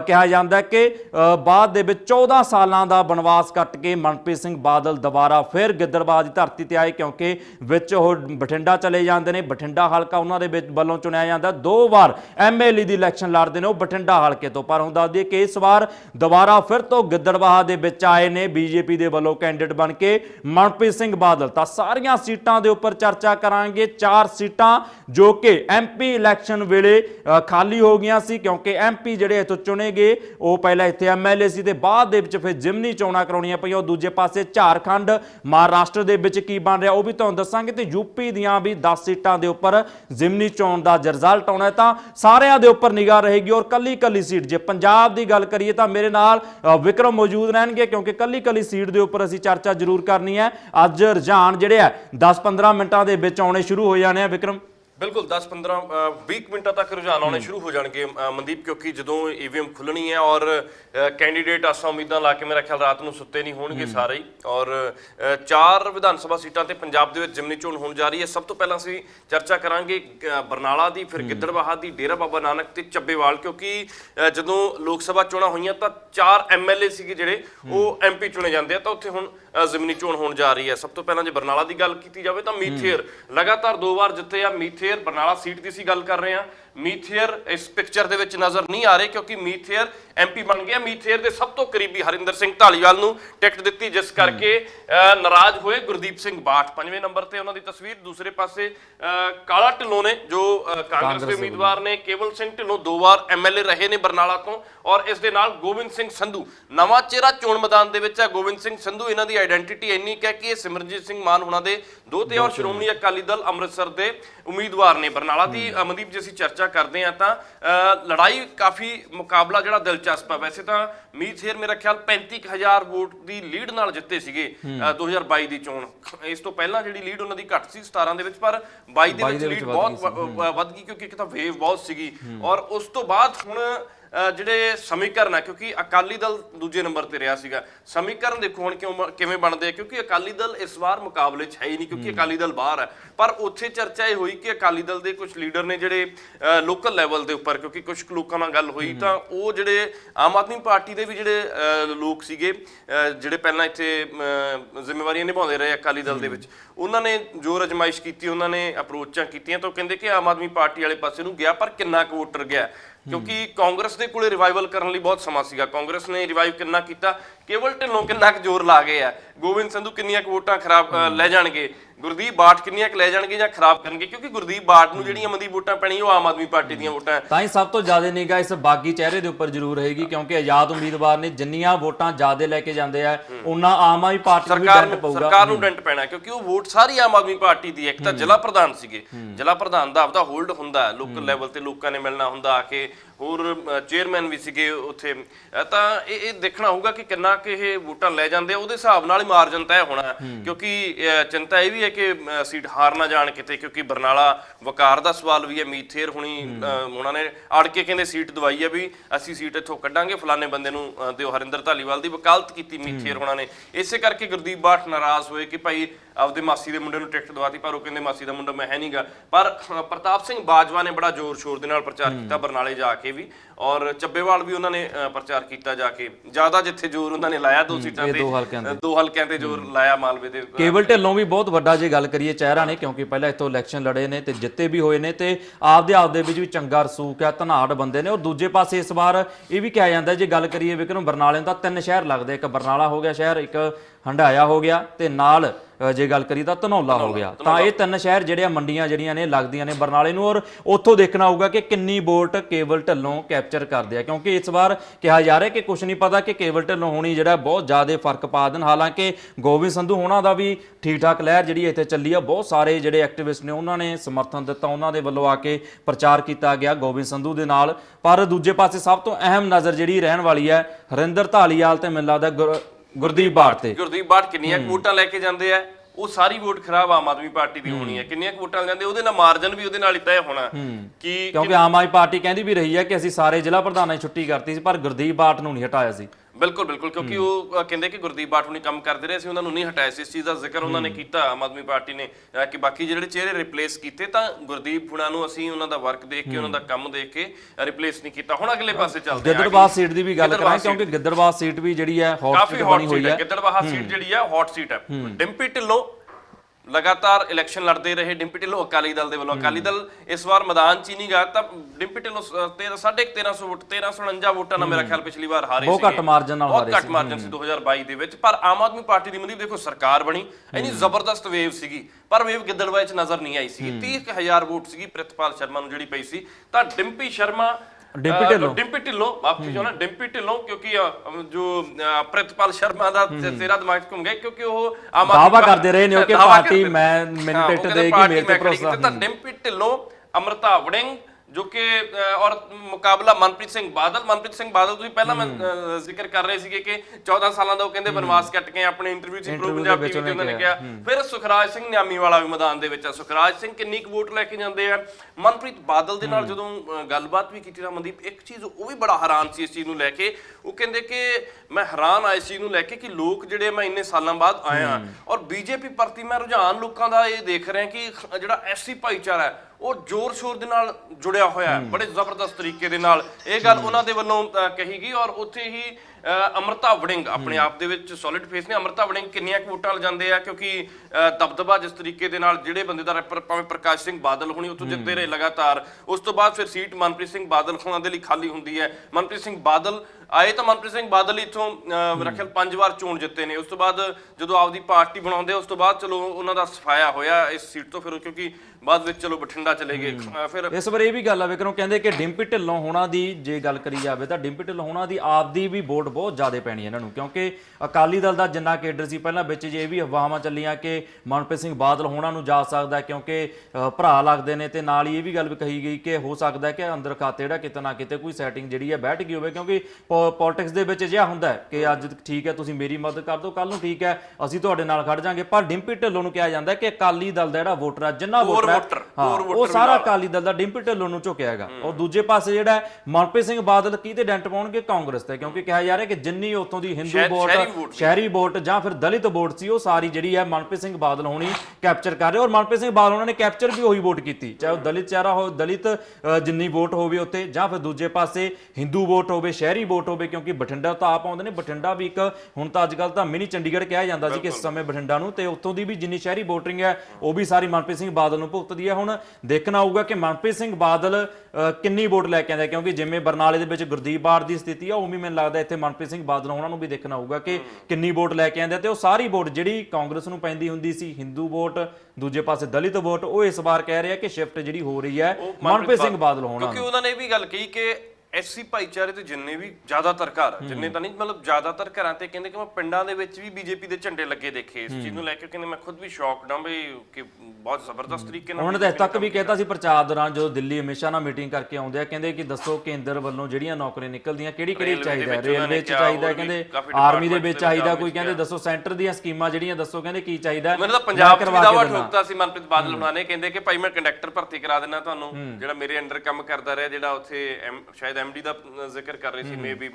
ਕਿਹਾ ਜਾਂਦਾ ਕਿ ਬਾਅਦ ਦੇ ਵਿੱਚ 14 ਸਾਲਾਂ ਦਾ ਬਨਵਾਸ ਕੱਟ ਕੇ ਮਨਪ੍ਰੀਤ ਸਿੰਘ ਬਾਦਲ ਦੁਬਾਰਾ ਫਿਰ ਗਿੱਦੜਬਾਹ ਦੀ ਧਰਤੀ ਤੇ ਆਏ ਕਿਉਂਕਿ ਵਿੱਚ ਉਹ ਬਠਿੰਡਾ ਚਲੇ ਜਾਂਦੇ ਨੇ। ਬਠਿੰਡਾ ਹਲਕਾ ਉਹਨਾਂ ਦੇ ਵਿੱਚ ਵੱਲੋਂ ਚੁਣਿਆ ਜਾਂਦਾ। ਦੋ ਵਾਰ ਐਮਐਲਏ ਦੀ ਇਲੈਕਸ਼ਨ ਲੜਦੇ ਨੇ ਉਹ ਬਠਿੰਡਾ ਹਲਕੇ ਤੋਂ। ਪਰ ਹੁਣ ਦੱਸ ਦਈਏ ਕਿ ਇਸ ਵਾਰ ਦੁਬਾਰਾ ਫਿਰ ਤੋਂ ਗਿੱਦੜਬਾਹ ਦੇ ਵਿੱਚ ਆਏ ਨੇ ਬੀਜੇਪੀ ਦੇ ਵੱਲੋਂ ਕੈਂਡੀਡੇਟ ਬਣ ਕੇ। ਮਨਪ੍ਰੀਤ ਸਿੰਘ ਬਾਦਲ ਤਾਂ ਸਾਰੀਆਂ ਸੀਟਾਂ ਦੇ ਉੱਪਰ ਚਰਚਾ ਕਰਾਂਗੇ। ਚਾਰ ਸੀਟਾਂ ਜੋ ਕਿ ਐਮਪੀ ਇਲੈਕਸ਼ਨ ਵੇਲੇ ਖਾਲੀ ਹੋ ਗਈਆਂ ਸੀ ਕਿਉਂਕਿ ਐਮਪੀ ਜਿਹੜੇ ਇੱਥੋਂ ਚੁਣੇ ਗਏ ਉਹ ਪਹਿਲਾਂ ਇੱਥੇ ਐਮਐਲਏ ਸੀ ਤੇ ਬਾਅਦ ਦੇ ਵਿੱਚ ਫਿਰ ਜਿਮਨੀ ਚੋਣਾਂ ਕਰਾਉਣੀਆਂ ਪਈਆਂ। ਉਹ ਦੂਜੇ ਪਾਸੇ ਝਾਰਖੰਡ, ਮਹਾਰਾਸ਼ਟਰ ਦੇ ਵਿੱਚ ਕੀ ਬਣ ਰਿਹਾ ਉਹ ਵੀ ਤੁਹਾਨੂੰ ਦੱਸਾਂਗੇ ਤੇ ਯੂਪੀ ਦੀਆਂ ਵੀ 10 ਸੀਟਾਂ ਦੇ ਉੱਪਰ ਜਿਮਨੀ ਚੋਣ ਦਾ ਰਿਜ਼ਲਟ ਆਉਣਾ ਤਾਂ ਸਾਰਿਆਂ ਦੇ ਉੱਪਰ ਨਿਗਾਹ ਰਹੇਗੀ। ਔਰ ਕੱਲੀ ਕੱਲੀ ਸੀਟ। ਜੇ ਪੰਜਾਬ ਦੀ ਗੱਲ ਕਰੀਏ ਤਾਂ ਮੇਰੇ ਨਾਲ ਵਿਕਰਮ ਮੌਜੂਦ ਰਹਿਣਗੇ ਕਿਉਂਕਿ ਕੱਲੀ ਕੱਲੀ ਸੀਟ ਦੇ ਉੱਪਰ ਅਸੀਂ ਚਰਚਾ ਜ਼ਰੂਰ ਕਰਨੀ ਹੈ। ਅੱਜ ਰੁਝਾਨ ਜਿਹੜੇ ਆ 10-15 ਮਿੰਟਾਂ ਦੇ ਵਿੱਚ ਆਉਣੇ ਸ਼ੁਰੂ ਹੋ ਜਾਣੇ ਆ। ਵਿਕਰਮ? ਬਿਲਕੁਲ 10 15 20 ਮਿੰਟਾਂ ਤੱਕ ਰੁਝਾਨ ਆਉਣੇ ਸ਼ੁਰੂ ਹੋ ਜਾਣਗੇ ਮਨਦੀਪ ਕਿਉਂਕਿ ਜਦੋਂ ਈਵੀਐਮ ਖੁੱਲਣੀ ਹੈ ਔਰ ਕੈਂਡੀਡੇਟ ਆਸਾਂ ਉਮੀਦਾਂ ਲਾ ਕੇ ਮੇਰਾ ਖਿਆਲ ਰਾਤ ਨੂੰ ਸੁੱਤੇ ਨਹੀਂ ਹੋਣਗੇ ਸਾਰੇ ਹੀ। ਔਰ ਚਾਰ ਵਿਧਾਨ ਸਭਾ ਸੀਟਾਂ ਤੇ ਪੰਜਾਬ ਦੇ ਵਿੱਚ ਜਿਮਨੀ ਚੋਣ ਹੋਣ ਜਾ ਰਹੀ ਹੈ। ਸਭ ਤੋਂ ਪਹਿਲਾਂ ਅਸੀਂ ਚਰਚਾ ਕਰਾਂਗੇ ਬਰਨਾਲਾ ਦੀ ਫਿਰ ਗਿੱਦੜਬਾਹਾ ਦੀ ਡੇਰਾ ਬਾਬਾ ਨਾਨਕ ਤੇ ਚੱਬੇਵਾਲ ਕਿਉਂਕਿ ਜਦੋਂ ਲੋਕ ਸਭਾ ਚੋਣਾਂ ਹੋਈਆਂ ਤਾਂ ਚਾਰ ਐਮਐਲਏ ਸੀਗੇ ਜਿਹੜੇ ਉਹ ਐਮਪੀ ਚੁਣੇ ਜਾਂਦੇ ਆ। ਤਾਂ ਉੱਥੇ ਹੁਣ ਜ਼ਿਮਨੀ ਚੋਣ ਹੋਣ ਜਾ ਰਹੀ ਹੈ। ਸਭ ਤੋਂ ਪਹਿਲਾਂ ਜੇ ਬਰਨਾਲਾ ਦੀ ਗੱਲ ਕੀਤੀ ਜਾਵੇ ਤਾਂ ਮੀਥੇਰ, ਲਗਾਤਾਰ ਦੋ ਵਾਰ ਜਿੱਤੇ ਆ। ਮੀਥੇਰ ਬਰਨਾਲਾ ਸੀਟ ਦੀ ਸੀ ਗੱਲ ਕਰ ਰਹੇ ਆ ਮੀਥੇਰ ਇਸ ਪਿਕਚਰ ਦੇ ਵਿੱਚ ਨਜ਼ਰ ਨਹੀਂ ਆ ਰਹੇ ਕਿਉਂਕਿ ਮੀਥੇਰ ਐਮਪੀ ਬਣ ਗਿਆ। ਮੀਥੇਰ ਦੇ ਸਭ ਤੋਂ ਕਰੀਬੀ ਹਰਿੰਦਰ ਸਿੰਘ ਢਾਲੀਵਾਲ ਨੂੰ ਟਿਕਟ ਦਿੱਤੀ ਜਿਸ ਕਰਕੇ ਨਾਰਾਜ਼ ਹੋਏ ਗੁਰਦੀਪ ਸਿੰਘ ਬਾਠ। ਪੰਜਵੇਂ ਨੰਬਰ ਤੇ ਉਹਨਾਂ ਦੀ ਤਸਵੀਰ ਦੂਸਰੇ ਪਾਸੇ ਕਾਲਾ ਢਿੱਲੋਂ ਨੇ ਜੋ ਕਾਂਗਰਸ ਦੇ ਉਮੀਦਵਾਰ ਨੇ ਕੇਵਲ ਸਿੰਘ ਢਿੱਲੋਂ ਦੋ ਵਾਰ ਐਮਐਲਏ ਰਹੇ ਨੇ ਬਰਨਾਲਾ ਤੋਂ ਔਰ ਇਸ ਦੇ ਨਾਲ ਗੋਬਿੰਦ ਸਿੰਘ ਸੰਧੂ। ਨਵਾਂ ਚਿਹਰਾ ਚੋਣ ਮੈਦਾਨ ਦੇ ਵਿੱਚ ਹੈ। ਗੋਬਿੰਦ ਸਿੰਘ ਸੰਧੂ ਇਹਨਾਂ ਦੀ ਆਇਡੈਂਟੀਟੀ ਇੰਨੀ ਕੁ ਹੈ ਕਿ ਇਹ ਸਿਮਰਨਜੀਤ ਸਿੰਘ ਮਾਨ ਉਹਨਾਂ ਦੇ ਦੋਤੇ ਔਰ ਸ਼੍ਰੋਮਣੀ ਅਕਾਲੀ ਦਲ ਅੰਮ੍ਰਿਤਸਰ ਦੇ ਉਮੀਦਵਾਰ ਨੇ। ਬਰਨਾਲਾ ਦੀ ਅਮਨਦੀਪ ਜੇ ਅਸੀਂ ਚਰਚਾ ਕਰਦੇ ਹਾਂ ਤਾਂ ਲੜਾਈ ਕਾਫੀ ਮੁਕਾਬਲਾ ਜਿਹੜਾ ਦਿਲਚਸਪ ਹੈ। ਵੈਸੇ ਤਾਂ ਮੀਥੇਰ ਮੇਰਾ ਖਿਆਲ 35000 ਵੋਟ ਦੀ ਲੀਡ ਨਾਲ ਜਿੱਤੇ ਸੀਗੇ ਅ, 2022 ਦੀ ਚੋਣ। ਇਸ ਤੋਂ ਪਹਿਲਾਂ ਜਿਹੜੀ ਲੀਡ ਉਹਨਾਂ ਦੀ ਘੱਟ ਸੀ 17 ਦੇ ਵਿੱਚ ਪਰ 22 ਦੇ ਵਿੱਚ ਲੀਡ ਬਹੁਤ ਵੱਧ ਗਈ ਕਿਉਂਕਿ ਇੱਕ ਤਾਂ ਵੇਵ ਬਹੁਤ ਸੀਗੀ ਔਰ ਉਸ ਤੋਂ ਬਾਅਦ ਹੁਣ ਜਿਹੜੇ ਸਮੀਕਰਨ ਆ ਕਿਉਂਕਿ ਅਕਾਲੀ ਦਲ ਦੂਜੇ ਨੰਬਰ ਤੇ ਰਿਹਾ ਸੀਗਾ। ਸਮੀਕਰਨ ਦੇਖੋ ਹੁਣ ਕਿਉਂ ਕਿਵੇਂ ਬਣਦੇ ਆ ਕਿਉਂਕਿ ਅਕਾਲੀ ਦਲ ਇਸ ਵਾਰ ਮੁਕਾਬਲੇ 'ਚ ਹੈ ਹੀ ਨਹੀਂ ਕਿਉਂਕਿ ਅਕਾਲੀ ਦਲ ਬਾਹਰ ਹੈ ਪਰ ਉੱਥੇ ਚਰਚਾ ਇਹ ਹੋਈ ਕਿ ਅਕਾਲੀ ਦਲ ਦੇ ਕੁਝ ਲੀਡਰ ਨੇ ਜਿਹੜੇ ਲੋਕਲ ਲੈਵਲ ਦੇ ਉੱਪਰ ਕਿਉਂਕਿ ਕੁਝ ਲੋਕਾਂ ਨਾਲ ਗੱਲ ਹੋਈ ਤਾਂ ਉਹ ਜਿਹੜੇ ਆਮ ਆਦਮੀ ਪਾਰਟੀ ਦੇ ਵੀ ਜਿਹੜੇ ਲੋਕ ਸੀਗੇ ਜਿਹੜੇ ਪਹਿਲਾਂ ਇੱਥੇ ਜ਼ਿੰਮੇਵਾਰੀਆਂ ਨਿਭਾਉਂਦੇ ਰਹੇ ਅਕਾਲੀ ਦਲ ਦੇ ਵਿੱਚ ਉਹਨਾਂ ਨੇ ਜੋ ਰਜਮਾਇਸ਼ ਕੀਤੀ ਉਹਨਾਂ ਨੇ ਅਪਰੋਚਾਂ ਕੀਤੀਆਂ ਤਾਂ ਉਹ ਕਹਿੰਦੇ ਕਿ ਆਮ ਆਦਮੀ ਪਾਰਟੀ ਵਾਲੇ ਪਾਸੇ ਨੂੰ ਗਿਆ ਪਰ ਕਿੰਨਾ ਕੁ ਵੋਟਰ ਗਿਆ। ਕਿਉਂਕਿ ਕਾਂਗਰਸ ਦੇ ਕੋਲੇ ਰਿਵਾਈਵਲ ਕਰਨ ਲਈ ਬਹੁਤ ਸਮਾਂ ਸੀਗਾ। ਕਾਂਗਰਸ ਨੇ ਰਿਵਾਈਵ ਕਿੰਨਾ ਕੀਤਾ? ਕੇਵਲ ਢਿੱਲੋਂ ਕਿੰਨਾ ਕੁ ਜ਼ੋਰ ਲਾ ਗਏ ਆ। ਗੋਬਿੰਦ ਸੰਧੂ ਕਿੰਨੀਆਂ ਕੁ ਵੋਟਾਂ ਖਰਾਬ ਅ, ਲੈ ਜਾਣਗੇ? ਗੁਰਦੀਪ ਬਾਠ ਕਿੰਨੀਆਂ ਕੁ ਲੈ ਜਾਣਗੇ ਜਾਂ ਖਰਾਬ ਕਰਨਗੇ? ਕਿਉਂਕਿ ਗੁਰਦੀਪ ਬਾਠ ਨੂੰ ਜਿਹੜੀਆਂ ਮੰਦੀ ਵੋਟਾਂ ਪੈਣੀਆਂ ਉਹ ਆਮ ਆਦਮੀ ਪਾਰਟੀ ਦੀਆਂ ਵੋਟਾਂ ਹੈ। ਤਾਂ ਹੀ ਸਭ ਤੋਂ ਜ਼ਿਆਦਾ ਨਿਗਾ ਇਸ ਬਾਗੀ ਚਿਹਰੇ ਦੇ ਉੱਪਰ ਜ਼ਰੂਰ ਰਹੇਗੀ ਕਿਉਂਕਿ ਆਜ਼ਾਦ ਉਮੀਦਵਾਰ ਨੇ ਜਿੰਨੀਆਂ ਵੋਟਾਂ ਜ਼ਿਆਦਾ ਲੈ ਕੇ ਜਾਂਦੇ ਆ ਉਹਨਾਂ ਆਮ ਆਦਮੀ ਪਾਰਟੀ ਨੂੰ ਵੀ ਸਰਕਾਰ ਡੈਂਟ ਨੂੰ ਪਊਗਾ। ਸਰਕਾਰ ਨੂੰ ਡੈਂਟ ਪੈਣਾ ਕਿਉਂਕਿ ਉਹ ਵੋਟ ਸਾਰੀ ਆਮ ਆਦਮੀ ਪਾਰਟੀ ਦੀ ਹੈ। ਇੱਕ ਤਾਂ ਜ਼ਿਲ੍ਹਾ ਪ੍ਰਧਾਨ ਸੀਗੇ। ਜ਼ਿਲ੍ਹਾ ਪ੍ਰਧਾਨ ਦਾ ਆਪਦਾ ਹੋਲਡ ਹੁੰਦਾ ਲੋਕਲ ਲੈਵਲ ਤੇ ਲੋਕਾਂ ਨੇ ਮਿਲਣਾ ਹੁੰਦਾ ਆ ਕੇ। ਹੋਰ ਚੇਅਰਮੈਨ ਵੀ ਸੀਗੇ ਉੱਥੇ। ਤਾਂ ਇਹ ਇਹ ਦੇਖਣਾ ਹੋਊਗਾ ਕਿ ਕਿੰਨਾ ਕਿ ਇਹ ਵੋਟਾਂ ਲੈ ਜਾਂਦੇ ਆ। ਉਹਦੇ ਹਿਸਾਬ ਨਾਲ ਹੀ ਮਾਰਜਨ ਤੈਅ ਹੋਣਾ। ਕਿਉਂਕਿ ਚਿੰਤਾ ਇਹ ਵੀ ਹੈ ਕਿ ਸੀਟ ਹਾਰ ਨਾ ਜਾਣ ਕਿਤੇ ਕਿਉਂਕਿ ਬਰਨਾਲਾ ਵਕਾਰ ਦਾ ਸਵਾਲ ਵੀ ਹੈ ਮੀਥੇਰ ਹੁਣੀ ਉਹਨਾਂ ਨੇ ਅੜ ਕੇ ਕਹਿੰਦੇ ਸੀਟ ਦਵਾਈ ਹੈ ਵੀ ਅਸੀਂ ਸੀਟ ਇੱਥੋਂ ਕੱਢਾਂਗੇ ਫਲਾਣੇ ਬੰਦੇ ਨੂੰ ਦਿਓ। ਹਰਿੰਦਰ ਧਾਲੀਵਾਲ ਦੀ ਵਕਾਲਤ ਕੀਤੀ ਮੀਥੇਰ ਹੁਣਾਂ ਨੇ। ਇਸੇ ਕਰਕੇ ਗੁਰਦੀਪ ਬਾਠ ਨਾਰਾਜ਼ ਹੋਏ ਕਿ ਭਾਈ ਆਪਦੇ ਮਾਸੀ ਦੇ ਮੁੰਡੇ ਨੂੰ ਟਿਕਟ ਦਵਾਤੀ ਪਰ ਉਹ ਕਹਿੰਦੇ ਮਾਸੀ ਦਾ ਮੁੰਡਾ ਮੈਂ ਹੈ ਨਹੀਂਗਾ ਪਰ ਪ੍ਰਤਾਪ ਸਿੰਘ ਬਾਜਵਾ ਨੇ ਬੜਾ ਜ਼ੋਰ ਸ਼ੋਰ ਦੇ ਨਾਲ ਪ੍ਰਚਾਰ ਕੀਤਾ ਬਰਨਾਲੇ ਜਾ ਕੇ। ਵੀ ਔਰ ਚੱਬੇਵਾਲ ਵੀ ਉਹਨਾਂ ਨੇ ਪ੍ਰਚਾਰ ਕੀਤਾ ਜਾ ਕੇ। ਜ਼ਿਆਦਾ ਜਿੱਥੇ ਜ਼ੋਰ ਉਹਨਾਂ ਨੇ ਲਾਇਆ ਦੋ ਸੀਟਾਂ ਤੇ ਦੋ ਹਲਕਿਆਂ ਦੋ ਤੇ ਜ਼ੋਰ ਲਾਇਆ ਮਾਲਵੇ ਦੇ ਕੇਵਲ ਢਿੱਲੋਂ ਵੀ ਬਹੁਤ ਵੱਡਾ ਜੇ ਗੱਲ ਕਰੀਏ ਚਿਹਰਾ ਨੇ ਕਿਉਂਕਿ ਪਹਿਲਾਂ ਇੱਥੋਂ ਇਲੈਕਸ਼ਨ ਲੜੇ ਨੇ ਤੇ ਜਿੱਤੇ ਵੀ ਹੋਏ ਨੇ ਤੇ ਆਪਦੇ ਆਪ ਦੇ ਵਿੱਚ ਵੀ ਚੰਗਾ ਰਸੂਖ ਹੈ ਧਨਾੜ ਬੰਦੇ ਨੇ। ਔਰ ਦੂਜੇ ਪਾਸੇ ਇਸ ਵਾਰ ਇਹ ਵੀ ਕਿਹਾ ਜਾਂਦਾ ਜੇ ਗੱਲ ਕਰੀਏ ਵਿਕਰਮ ਬਰਨਾਲੇ ਤਾਂ ਤਿੰਨ ਸ਼ਹਿਰ ਲੱਗਦੇ ਇੱਕ ਬਰਨਾਲਾ ਹੋ ਗਿਆ ਸ਼ਹਿਰ ਇੱਕ ਹੰਡਾਇਆ ਹੋ ਗਿਆ ਤੇ ਨਾਲ ਜੇ ਗੱਲ ਕਰੀ ਤਾਂ ਧਨੌਲਾ ਹੋ ਗਿਆ। ਤਾਂ ਇਹ ਤਿੰਨ ਸ਼ਹਿਰ ਜਿਹੜੇ ਆ ਮੰਡੀਆਂ ਜਿਹੜੀਆਂ ਨੇ ਲੱਗਦੀਆਂ ਨੇ ਬਰਨਾਲੇ ਨੂੰ ਔਰ ਉੱਥੋਂ ਦੇਖਣਾ ਹੋਊਗਾ ਕਿ ਕਿੰਨੀ ਵੋਟ ਕੇਵਲ ਢਿੱਲੋਂ ਕੈਪਚਰ ਕਰਦੇ ਆ। ਕਿਉਂਕਿ ਇਸ ਵਾਰ ਕਿਹਾ ਜਾ ਰਿਹਾ ਕਿ ਕੁਝ ਨਹੀਂ ਪਤਾ ਕਿ ਕੇਵਲ ਢਿੱਲੋਂ ਹੋਣੀ ਜਿਹੜਾ ਬਹੁਤ ਜ਼ਿਆਦਾ ਫ਼ਰਕ ਪਾ ਦੇਣ। ਹਾਲਾਂਕਿ ਗੋਬਿੰਦ ਸੰਧੂ ਹੋਣਾ ਦਾ ਵੀ ਠੀਕ ਠਾਕ ਲਹਿਰ ਜਿਹੜੀ ਇੱਥੇ ਚੱਲੀ ਆ ਬਹੁਤ ਸਾਰੇ ਜਿਹੜੇ ਐਕਟਿਵਿਸਟ ਨੇ ਉਹਨਾਂ ਨੇ ਸਮਰਥਨ ਦਿੱਤਾ ਉਹਨਾਂ ਦੇ ਵੱਲੋਂ ਆ ਕੇ ਪ੍ਰਚਾਰ ਕੀਤਾ ਗਿਆ ਗੋਬਿੰਦ ਸੰਧੂ ਦੇ ਨਾਲ। ਪਰ ਦੂਜੇ ਪਾਸੇ ਸਭ ਤੋਂ ਅਹਿਮ ਨਜ਼ਰ ਜਿਹੜੀ ਰਹਿਣ ਵਾਲੀ ਹੈ ਹਰਿੰਦਰ ਧਾਲੀਵਾਲ ਤੇ ਮੈਨੂੰ ਲੱਗਦਾ ਗੁਰਦੀਪ ਬਾਠ ਤੇ। ਗੁਰਦੀਪ ਬਾਠ ਕਿੰਨੀਆਂ ਕੁ ਵੋਟਾਂ ਲੈ ਕੇ ਜਾਂਦੇ ਆ ਉਹ ਸਾਰੀ ਵੋਟ ਖਰਾਬ ਆਮ ਆਦਮੀ ਪਾਰਟੀ ਦੀ ਹੋਣੀ ਹੈ ਕਿੰਨੀਆਂ ਕੁ ਵੋਟਾਂ ਲੈ ਜਾਂਦੇ ਉਹਦੇ ਨਾਲ ਮਾਰਜਨ ਵੀ ਉਹਦੇ ਨਾਲ ਹੀ ਤੈਅ ਹੋਣਾ ਕਿ ਕਿਉਂਕਿ ਆਮ ਆਦਮੀ ਪਾਰਟੀ ਕਹਿੰਦੀ ਵੀ ਰਹੀ ਹੈ ਕਿ ਅਸੀਂ ਸਾਰੇ ਜ਼ਿਲ੍ਹਾ ਪ੍ਰਧਾਨਾਂ ਦੀ ਛੁੱਟੀ ਕਰਤੀ ਸੀ ਪਰ ਗੁਰਦੀਪ ਬਾਠ ਨੂੰ ਨਹੀਂ ਹਟਾਇਆ ਸੀ। ਬਿਲਕੁਲ ਬਿਲਕੁਲ ਕਿਉਂਕਿ ਉਹ ਕਹਿੰਦੇ ਕਿ ਗੁਰਦੀਪ ਬਾਠ ਹੁਣੀ ਕੰਮ ਕਰਦੇ ਰਹੇ ਸੀ ਉਹਨਾਂ ਨੂੰ ਨਹੀਂ ਹਟਾਇਆ ਸੀ। ਇਸ ਚੀਜ਼ ਦਾ ਜ਼ਿਕਰ ਉਹਨਾਂ ਨੇ ਕੀਤਾ ਆਮ ਆਦਮੀ ਪਾਰਟੀ ਨੇ ਕਿ ਬਾਕੀ ਜਿਹੜੇ ਚਿਹਰੇ ਰਿਪਲੇਸ ਕੀਤੇ ਤਾਂ ਗੁਰਦੀਪ ਹੁਣਾਂ ਨੂੰ ਅਸੀਂ ਉਹਨਾਂ ਦਾ ਵਰਕ ਦੇਖ ਕੇ ਉਹਨਾਂ ਦਾ ਕੰਮ ਦੇਖ ਕੇ ਰਿਪਲੇਸ ਨਹੀਂ ਕੀਤਾ। ਹੁਣ ਅਗਲੇ ਪਾਸੇ ਚੱਲਦੇ ਹਾਂ ਗਿੱਦੜਬਾਦ ਸੀਟ ਦੀ ਵੀ ਗੱਲ ਕਰਾਂਗੇ ਕਿਉਂਕਿ ਗਿੱਦੜਬਾਦ ਸੀਟ ਵੀ ਜਿਹੜੀ ਹੈ ਹੌਟ ਸੀਟ ਬਣੀ ਹੋਈ ਹੈ ਹੈ। ਗਿੱਦੜਬਾਹਾ ਸੀਟ ਜਿਹੜੀ ਆ ਹੌਟ ਸੀਟ ਹੈ। ਡਿੰਪੀ ਢਿੱਲੋਂ ਲਗਾਤਾਰ ਇਲੈਕਸ਼ਨ ਲੜਦੇ ਰਹੇ ਡਿੰਪੀ ਢਿੱਲੋਂ ਅਕਾਲੀ ਦਲ ਦੇ ਵੱਲੋਂ। ਅਕਾਲੀ ਦਲ ਇਸ ਵਾਰ ਮੈਦਾਨ 'ਚ ਹੀ ਨਹੀਂ ਗਿਆ ਤਾਂ ਡਿੰਪੀ ਢਿੱਲੋਂ 1350 ਵੋਟ 1349 ਵੋਟਾਂ ਨਾਲ ਮੇਰਾ ਖਿਆਲ ਪਿਛਲੀ ਵਾਰ ਹਾਰੇ ਬਹੁਤ ਘੱਟ ਮਾਰਜਨ ਨਾਲ ਬਹੁਤ ਘੱਟ ਮਾਰਜਨ ਸੀ 2022 ਦੇ ਵਿੱਚ। ਪਰ ਆਮ ਆਦਮੀ ਪਾਰਟੀ ਦੀ ਮੰਦੀ ਦੇਖੋ ਸਰਕਾਰ ਬਣੀ ਇੰਨੀ ਜ਼ਬਰਦਸਤ ਵੇਵ ਸੀਗੀ। ਪਰ ਵੇਵ ਗਿੱਦੜਬਾਹ 'ਚ ਨਜ਼ਰ ਨਹੀਂ ਆਈ ਸੀ 30000 ਵੋਟ ਸੀਗੀ ਪ੍ਰਿਤਪਾਲ ਸ਼ਰਮਾ ਨੂੰ ਜਿਹੜੀ ਪਈ ਸੀ। ਤਾਂ ਡਿੰਪੀ ਸ਼ਰਮਾ ਡਿੰਪੀ ਢਿੱਲੋਂ। ਡਿੰਪੀ ਢਿੱਲੋਂ ਮਾਫੀ ਚਾਹਣਾ ਡਿੰਪੀ ਢਿੱਲੋਂ ਕਿਉਂਕਿ ਅ, ਜੋ ਅ, ਪ੍ਰਿਤਪਾਲ ਸ਼ਰਮਾ ਦਾ ਤੇਰਾ ਦਿਮਾਗ 'ਚ ਘੁੰਮ ਗਿਆ ਕਿਉਂਕਿ ਉਹ ਆਮ ਆਦਮੀ ਦਾਅਵਾ ਕਰਦੇ ਰਹੇ ਨੇ ਉਹ ਕਿ ਦਾਅਵਾ ਪਾਰਟੀ ਕਰਦੇ- ਮੈਂ- ਮੈਨੂੰ ਹਾਂ, ਉਹ ਟਿਕਟ ਕਹਿੰਦੇ ਦੇਗੀ, ਪਾਰਟੀ ਮੇਰੇ ਤੇ ਮੈਂ ਖੜੀ ਭਰੋਸਾ। ਕੀਤੀ। ਤਾਂ ਡਿੰਪੀ ਢਿੱਲੋਂ ਅਮਰਤਾ ਵੜਿੰਗ ਜੋ ਕਿ ਔਰ ਮੁਕਾਬਲਾ ਮਨਪ੍ਰੀਤ ਸਿੰਘ ਬਾਦਲ ਮਨਪ੍ਰੀਤ ਸਿੰਘ ਬਾਦਲ ਤੁਸੀਂ ਪਹਿਲਾਂ ਮੈਂ ਜ਼ਿਕਰ ਕਰ ਰਹੇ ਸੀਗੇ ਕਿ 14 ਸਾਲਾਂ ਦਾ ਉਹ ਕਹਿੰਦੇ ਬਨਵਾਸ ਕੱਟ ਕੇ ਆਪਣੇ ਇੰਟਰਵਿਊ 'ਚ ਪ੍ਰੋ ਪੰਜਾਬ ਵਿੱਚ ਟੀਵੀ ਤੇ ਉਹਨਾਂ ਨੇ ਕਿਹਾ। ਫਿਰ ਸੁਖਰਾਜ ਸਿੰਘ ਨਿਆਮੀ ਵਾਲਾ ਵੀ ਮੈਦਾਨ ਦੇ ਵਿੱਚ ਆ। ਸੁਖਰਾਜ ਸਿੰਘ ਕਿੰਨੀ ਕੁ ਵੋਟ ਲੈ ਕੇ ਜਾਂਦੇ ਆ? ਮਨਪ੍ਰੀਤ ਬਾਦਲ ਦੇ ਨਾਲ ਜਦੋਂ ਗੱਲਬਾਤ ਵੀ ਕੀਤੀ ਤਾਂ ਮਨਦੀਪ ਇੱਕ ਚੀਜ਼ ਉਹ ਵੀ ਬੜਾ ਹੈਰਾਨ ਸੀ ਇਸ ਚੀਜ਼ ਨੂੰ ਲੈ ਕੇ। ਉਹ ਕਹਿੰਦੇ ਕਿ ਮੈਂ ਹੈਰਾਨ ਆ ਇਸ ਚੀਜ਼ ਨੂੰ ਲੈ ਕੇ ਕਿ ਲੋਕ ਜਿਹੜੇ ਮੈਂ ਇੰਨੇ ਸਾਲਾਂ ਬਾਅਦ ਆਇਆ ਔਰ ਬੀਜੇਪੀ ਪ੍ਰਤੀ ਮੈਂ ਰੁਝਾਨ ਲੋਕਾਂ ਦਾ ਇਹ ਦੇਖ ਰਿਹਾ ਕਿ ਜਿਹੜਾ ਐਸਸੀ ਭਾਈਚਾਰਾ ਹੈ ਉਹ ਜ਼ੋਰ ਸ਼ੋਰ ਦੇ ਨਾਲ ਜੁੜਿਆ ਹੋਇਆ ਹੈ ਬੜੇ ਜ਼ਬਰਦਸਤ ਤਰੀਕੇ ਦੇ ਨਾਲ। ਇਹ ਗੱਲ ਉਹਨਾਂ ਦੇ ਵੱਲੋਂ ਕਹੀ ਗਈ ਔਰ ਉੱਥੇ ਹੀ ਅਮਰਤਾ ਵੜਿੰਗ ਆਪਣੇ ਆਪ ਦੇ ਵਿੱਚ ਸੋਲਿਡ ਫੇਸ ਨੇ। ਅਮਰਤਾ ਵੜਿੰਗ ਕਿੰਨੀਆਂ ਕੁ ਵੋਟਾਂ ਜਾਂਦੇ ਆ? ਕਿਉਂਕਿ ਦਬਦਬਾ ਜਿਸ ਤਰੀਕੇ ਦੇ ਨਾਲ ਜਿਹੜੇ ਬੰਦੇ ਦਾ ਰੈਪਰ ਭਾਵੇਂ ਪ੍ਰਕਾਸ਼ ਸਿੰਘ ਬਾਦਲ ਹੋਣੀ ਉੱਥੋਂ ਜਿੱਤਦੇ ਰਹੇ ਲਗਾਤਾਰ। ਉਸ ਤੋਂ ਬਾਅਦ ਫਿਰ ਸੀਟ ਮਨਪ੍ਰੀਤ ਸਿੰਘ ਬਾਦਲ ਹੋਣਾ ਦੇ ਲਈ ਖਾਲੀ ਹੁੰਦੀ ਹੈ। ਮਨਪ੍ਰੀਤ ਸਿੰਘ ਬਾਦਲ ਆਏ ਤਾਂ ਮਨਪ੍ਰੀਤ ਸਿੰਘ ਬਾਦਲ ਇੱਥੋਂ ਖਿਆਲ ਪੰਜ ਵਾਰ ਚੋਣ ਜਿੱਤੇ ਨੇ। ਉਸ ਤੋਂ ਬਾਅਦ ਜਦੋਂ ਆਪਦੀ ਪਾਰਟੀ ਬਣਾਉਂਦੇ ਉਸ ਤੋਂ ਬਾਅਦ ਚਲੋ ਉਹਨਾਂ ਦਾ ਸਫਾਇਆ ਹੋਇਆ ਇਸ ਸੀਟ ਤੋਂ ਫਿਰ ਕਿਉਂਕਿ ਬਾਅਦ ਵਿੱਚ ਚਲੋ ਬਠਿੰਡਾ ਚਲੇ ਗਏ। ਫਿਰ ਇਸ ਵਾਰ ਇਹ ਵੀ ਗੱਲ ਆ ਵਿਕਰਮ ਕਹਿੰਦੇ ਕਿ ਡਿੰਪੀ ਢਿੱਲੋਂ ਹੋਣਾ ਦੀ ਜੇ ਗੱਲ ਕਰੀ ਜਾਵੇ ਤਾਂ ਡਿੰਪੀ ਢਿੱਲੋਂ ਹੋਣਾ ਦੀ ਆਪਦੀ ਵੀ ਵੋਟ ਬਹੁਤ ਜ਼ਿਆਦਾ ਪੈਣੀ ਇਹਨਾਂ ਨੂੰ ਕਿਉਂਕਿ ਅਕਾਲੀ ਦਲ ਦਾ ਜਿੰਨਾ ਕੇਡਰ ਸੀ ਪਹਿਲਾਂ ਵਿੱਚ ਜੇ ਇਹ ਵੀ ਅਫਵਾਹਾਂ ਚੱਲੀਆਂ ਕਿ ਮਨਪ੍ਰੀਤ ਸਿੰਘ ਬਾਦਲ ਹੋਣਾ ਨੂੰ ਜਾ ਸਕਦਾ ਕਿਉਂਕਿ ਭਰਾ ਲੱਗਦੇ ਨੇ ਤੇ ਨਾਲ ਹੀ ਇਹ ਵੀ ਗੱਲ ਵੀ ਕਹੀ ਗਈ ਕਿ ਹੋ ਸਕਦਾ ਕਿ ਅੰਦਰ ਖਾਤੇ ਜਿਹੜਾ ਕਿਤੇ ਨਾ ਕਿਤੇ ਕੋਈ ਸੈਟਿੰਗ ਜਿਹੜੀ ਹੈ ਬੈਠ ਗਈ ਹੋਵੇ ਕਿਉਂਕਿ ਪੋਲਿਟਿਕਸ ਦੇ ਵਿੱਚ ਅਜਿਹਾ ਹੁੰਦਾ ਹੈ ਕਿ ਅੱਜ ਠੀਕ ਹੈ ਤੁਸੀਂ ਮੇਰੀ ਮਦਦ ਕਰ ਦਿਓ ਕੱਲ ਨੂੰ ਠੀਕ ਹੈ ਅਸੀਂ ਤੁਹਾਡੇ ਨਾਲ ਖੜ ਜਾਾਂਗੇ। ਪਰ ਡਿੰਪੀ ਢਿੱਲੋਂ ਨੂੰ ਕਿਹਾ ਜਾਂਦਾ ਕਿ ਅਕਾਲੀ ਦਲ ਦਾ ਜਿਹੜਾ ਵੋਟਰ ਹੈ ਜਿੰਨਾ ਵੋਟਰ ਹੈ ਉਹ ਸਾਰਾ ਅਕਾਲੀ ਦਲ ਦਾ ਡਿੰਪੀ ਢਿੱਲੋਂ ਨੂੰ ਝੁਕਿਆ ਹੈਗਾ। ਔਰ ਦੂਜੇ ਪਾਸੇ ਜਿਹੜਾ ਮਨਪ੍ਰੀਤ ਸਿੰਘ ਬਾਦਲ ਕੀ ਤੇ ਡੈਂਟ ਪਾਉਣਗੇ? ਕਾਂਗਰਸ ਤੇ ਕਿਉਂਕਿ ਕਿਹਾ ਜਾ ਰਿਹਾ ਕਿ ਜਿੰਨੀ ਉਤੋਂ ਦੀ ਹਿੰਦੂ ਵੋਟ ਸ਼ਹਿਰੀ ਵੋਟ ਜਾਂ ਫਿਰ ਦਲਿਤ ਵੋਟ ਸੀ ਉਹ ਸਾਰੀ ਜਿਹੜੀ ਹੈ ਮਨਪ੍ਰੀਤ ਸਿੰਘ ਬਾਦਲ ਹੋਣੀ ਕੈਪਚਰ ਕਰ ਰਹੇ। ਔਰ ਮਨਪ੍ਰੀਤ ਸਿੰਘ ਬਾਦਲ ਉਹਨਾਂ ਨੇ ਕੈਪਚਰ ਵੀ ਉਹੀ ਵੋਟ ਕੀਤੀ ਚਾਹੇ ਉਹ ਦਲਿਤ ਚਿਹਰਾ ਹੋ ਦਲਿਤ ਜਿੰਨੀ ਵੋਟ ਹੋਵੇ ਉੱਤੇ ਜਾਂ ਫਿਰ ਦੂਜੇ ਪਾਸੇ ਹਿੰਦੂ ਵੋਟ ਹੋਵੇ ਸ਼ਹਿਰੀ ਵੋਟ ਵੋਟ ਹੋਵੇ ਕਿਉਂਕਿ ਬਠਿੰਡਾ ਤਾਂ ਆਪ ਆਉਂਦੇ ਨੇ ਬਠਿੰਡਾ ਵੀ ਇੱਕ ਹੁਣ ਤਾਂ ਅੱਜ ਕੱਲ ਤਾਂ ਮਿਨੀ ਚੰਡੀਗੜ੍ਹ ਕਿਹਾ ਜਾਂਦਾ ਸੀ ਕਿ ਇਸ ਸਮੇਂ ਬਠਿੰਡਾ ਨੂੰ ਤੇ ਉੱਥੋਂ ਦੀ ਵੀ ਜਿੰਨੀ ਸ਼ਹਿਰੀ ਵੋਟਿੰਗ ਹੈ ਉਹ ਵੀ ਸਾਰੀ ਮਨਪ੍ਰੀਤ ਸਿੰਘ ਬਾਦਲ ਨੂੰ ਭੁਗਤਦੀ ਹੈ। ਹੁਣ ਦੇਖਣਾ ਆਊਗਾ ਕਿ ਮਨਪ੍ਰੀਤ ਸਿੰਘ ਬਾਦਲ ਕਿੰਨੀ ਵੋਟ ਲੈ ਕੇ ਆਉਂਦਾ ਕਿਉਂਕਿ ਜਿਵੇਂ ਬਰਨਾਲੇ ਦੇ ਵਿੱਚ ਗੁਰਦੀਪ ਬਾੜ ਦੀ ਸਥਿਤੀ ਆ ਉਵੇਂ ਮੈਨੂੰ ਲੱਗਦਾ ਇੱਥੇ ਮਨਪ੍ਰੀਤ ਸਿੰਘ ਬਾਦਲ ਉਹਨਾਂ ਨੂੰ ਵੀ ਦੇਖਣਾ ਆਊਗਾ ਕਿ ਕਿੰਨੀ ਵੋਟ ਲੈ ਕੇ ਆਉਂਦੇ ਤੇ ਉਹ ਸਾਰੀ ਵੋਟ ਜਿਹੜੀ ਕਾਂਗਰਸ ਨੂੰ ਪੈਂਦੀ ਹੁੰਦੀ ਸੀ ਹਿੰਦੂ ਵੋਟ ਦੂਜੇ ਪਾਸੇ ਦਲਿਤ ਵੋਟ ਉਹ ਇਸ ਵਾਰ ਕਹਿ ਰਿਹਾ ਕਿ ਸ਼ਿਫਟ ਜਿਹੜੀ ਹੋ ਰਹੀ ਹੈ ਮਨਪ੍ਰੀਤ ਸਿੰਘ ਬਾਦਲ ਹੋਣਾ ਕਿਉਂਕਿ ਉਹਨਾਂ ਨੇ ਇਹ ਵੀ ਗੱਲ ਕਹੀ ਕਿ ਐਸਸੀ ਭਾਈਚਾਰੇ ਤੇ ਜਿੰਨੇ ਵੀ ਜ਼ਿਆਦਾਤਰ ਘਰ ਜਿੰਨੇ ਤਾਂ ਨਹੀਂ ਮਤਲਬ ਜ਼ਿਆਦਾਤਰ ਘਰਾਂ ਤੇ ਕਹਿੰਦੇ ਕਿ ਮੈਂ ਪਿੰਡਾਂ ਦੇ ਵਿੱਚ ਵੀ ਬੀਜੇਪੀ ਦੇ ਝੰਡੇ ਲੱਗੇ ਦੇਖੇ ਇਸ ਚੀਜ਼ ਨੂੰ ਲੈ ਕੇ ਕਹਿੰਦੇ ਮੈਂ ਖੁਦ ਵੀ ਸ਼ੌਕਡ ਹਾਂ ਵੀ ਕਿ ਬਹੁਤ ਜ਼ਬਰਦਸਤ ਤਰੀਕੇ ਨਾਲ ਉਹਨਾਂ ਨੇ ਤਾਂ ਤੱਕ ਵੀ ਕਹਿਤਾ ਸੀ ਪ੍ਰਚਾਰ ਦੌਰਾਨ ਜਦੋਂ ਦਿੱਲੀ ਹਮੇਸ਼ਾ ਨਾਲ ਮੀਟਿੰਗ ਕਰਕੇ ਆਉਂਦੇ ਆ ਕਹਿੰਦੇ ਕਿ ਦੱਸੋ ਕੇਂਦਰ ਵੱਲੋਂ ਜਿਹੜੀਆਂ ਨੌਕਰੀਆਂ ਨਿਕਲਦੀਆਂ ਕਿਹੜੀ ਕਿਹੜੀ ਰੇਲਵੇ ਦੇ ਚਾਹੀਦਾ ਹੈ? ਵਿੱਚ ਉਹਨਾਂ ਨੇ ਰੇਲਵੇ 'ਚ ਕਿਹਾ, ਚਾਹੀਦਾ ਹੈ, ਹੋਰ ਵੀ ਕਹਿੰਦੇ ਕਾਫੀ ਆਰਮੀ ਦੇ departments ਵਿੱਚ ਦੇ ਚਾਹੀਦਾ ਕੋਈ ਕਹਿੰਦੇ ਦੱਸੋ ਸੈਂਟਰ ਦੀਆਂ ਸਕੀਮਾਂ ਜਿਹੜੀਆਂ ਦੱਸੋ ਕਹਿੰਦੇ ਕੀ ਚਾਹੀਦਾ ਹੈ? ਮੈਨੂੰ ਤਾਂ ਮੈਂ ਪੰਜਾਬ ਚ ਵੀ ਕਰਵਾ ਕੇ ਦਾਵਾ ਦਿੰਦਾ। ਠੋਕਤਾ ਸੀ ਮਨਪ੍ਰੀਤ ਬਾਦਲ ਹੁਣਾਂ ਨੇ ਕਹਿੰਦੇ ਕਿ ਭਾਈ ਮੈਂ ਕੰਡਕਟਰ ਭਰਤੀ ਕਰਾ ਦੇਣਾ ਤੁਹਾਨੂੰ ਜਿਹੜਾ ਮੇਰੇ ਅੰਡਰ ਕੰਮ ਕਰਦਾ ਰਿਹਾ ਜਿਹੜਾ ਉੱਥੇ M- ਸ਼ਾਇਦ ਐਮਡੀ ਦਾ ਜ਼ਿਕਰ ਕਰ ਰਹੇ ਸੀ ਮੇ ਵੀ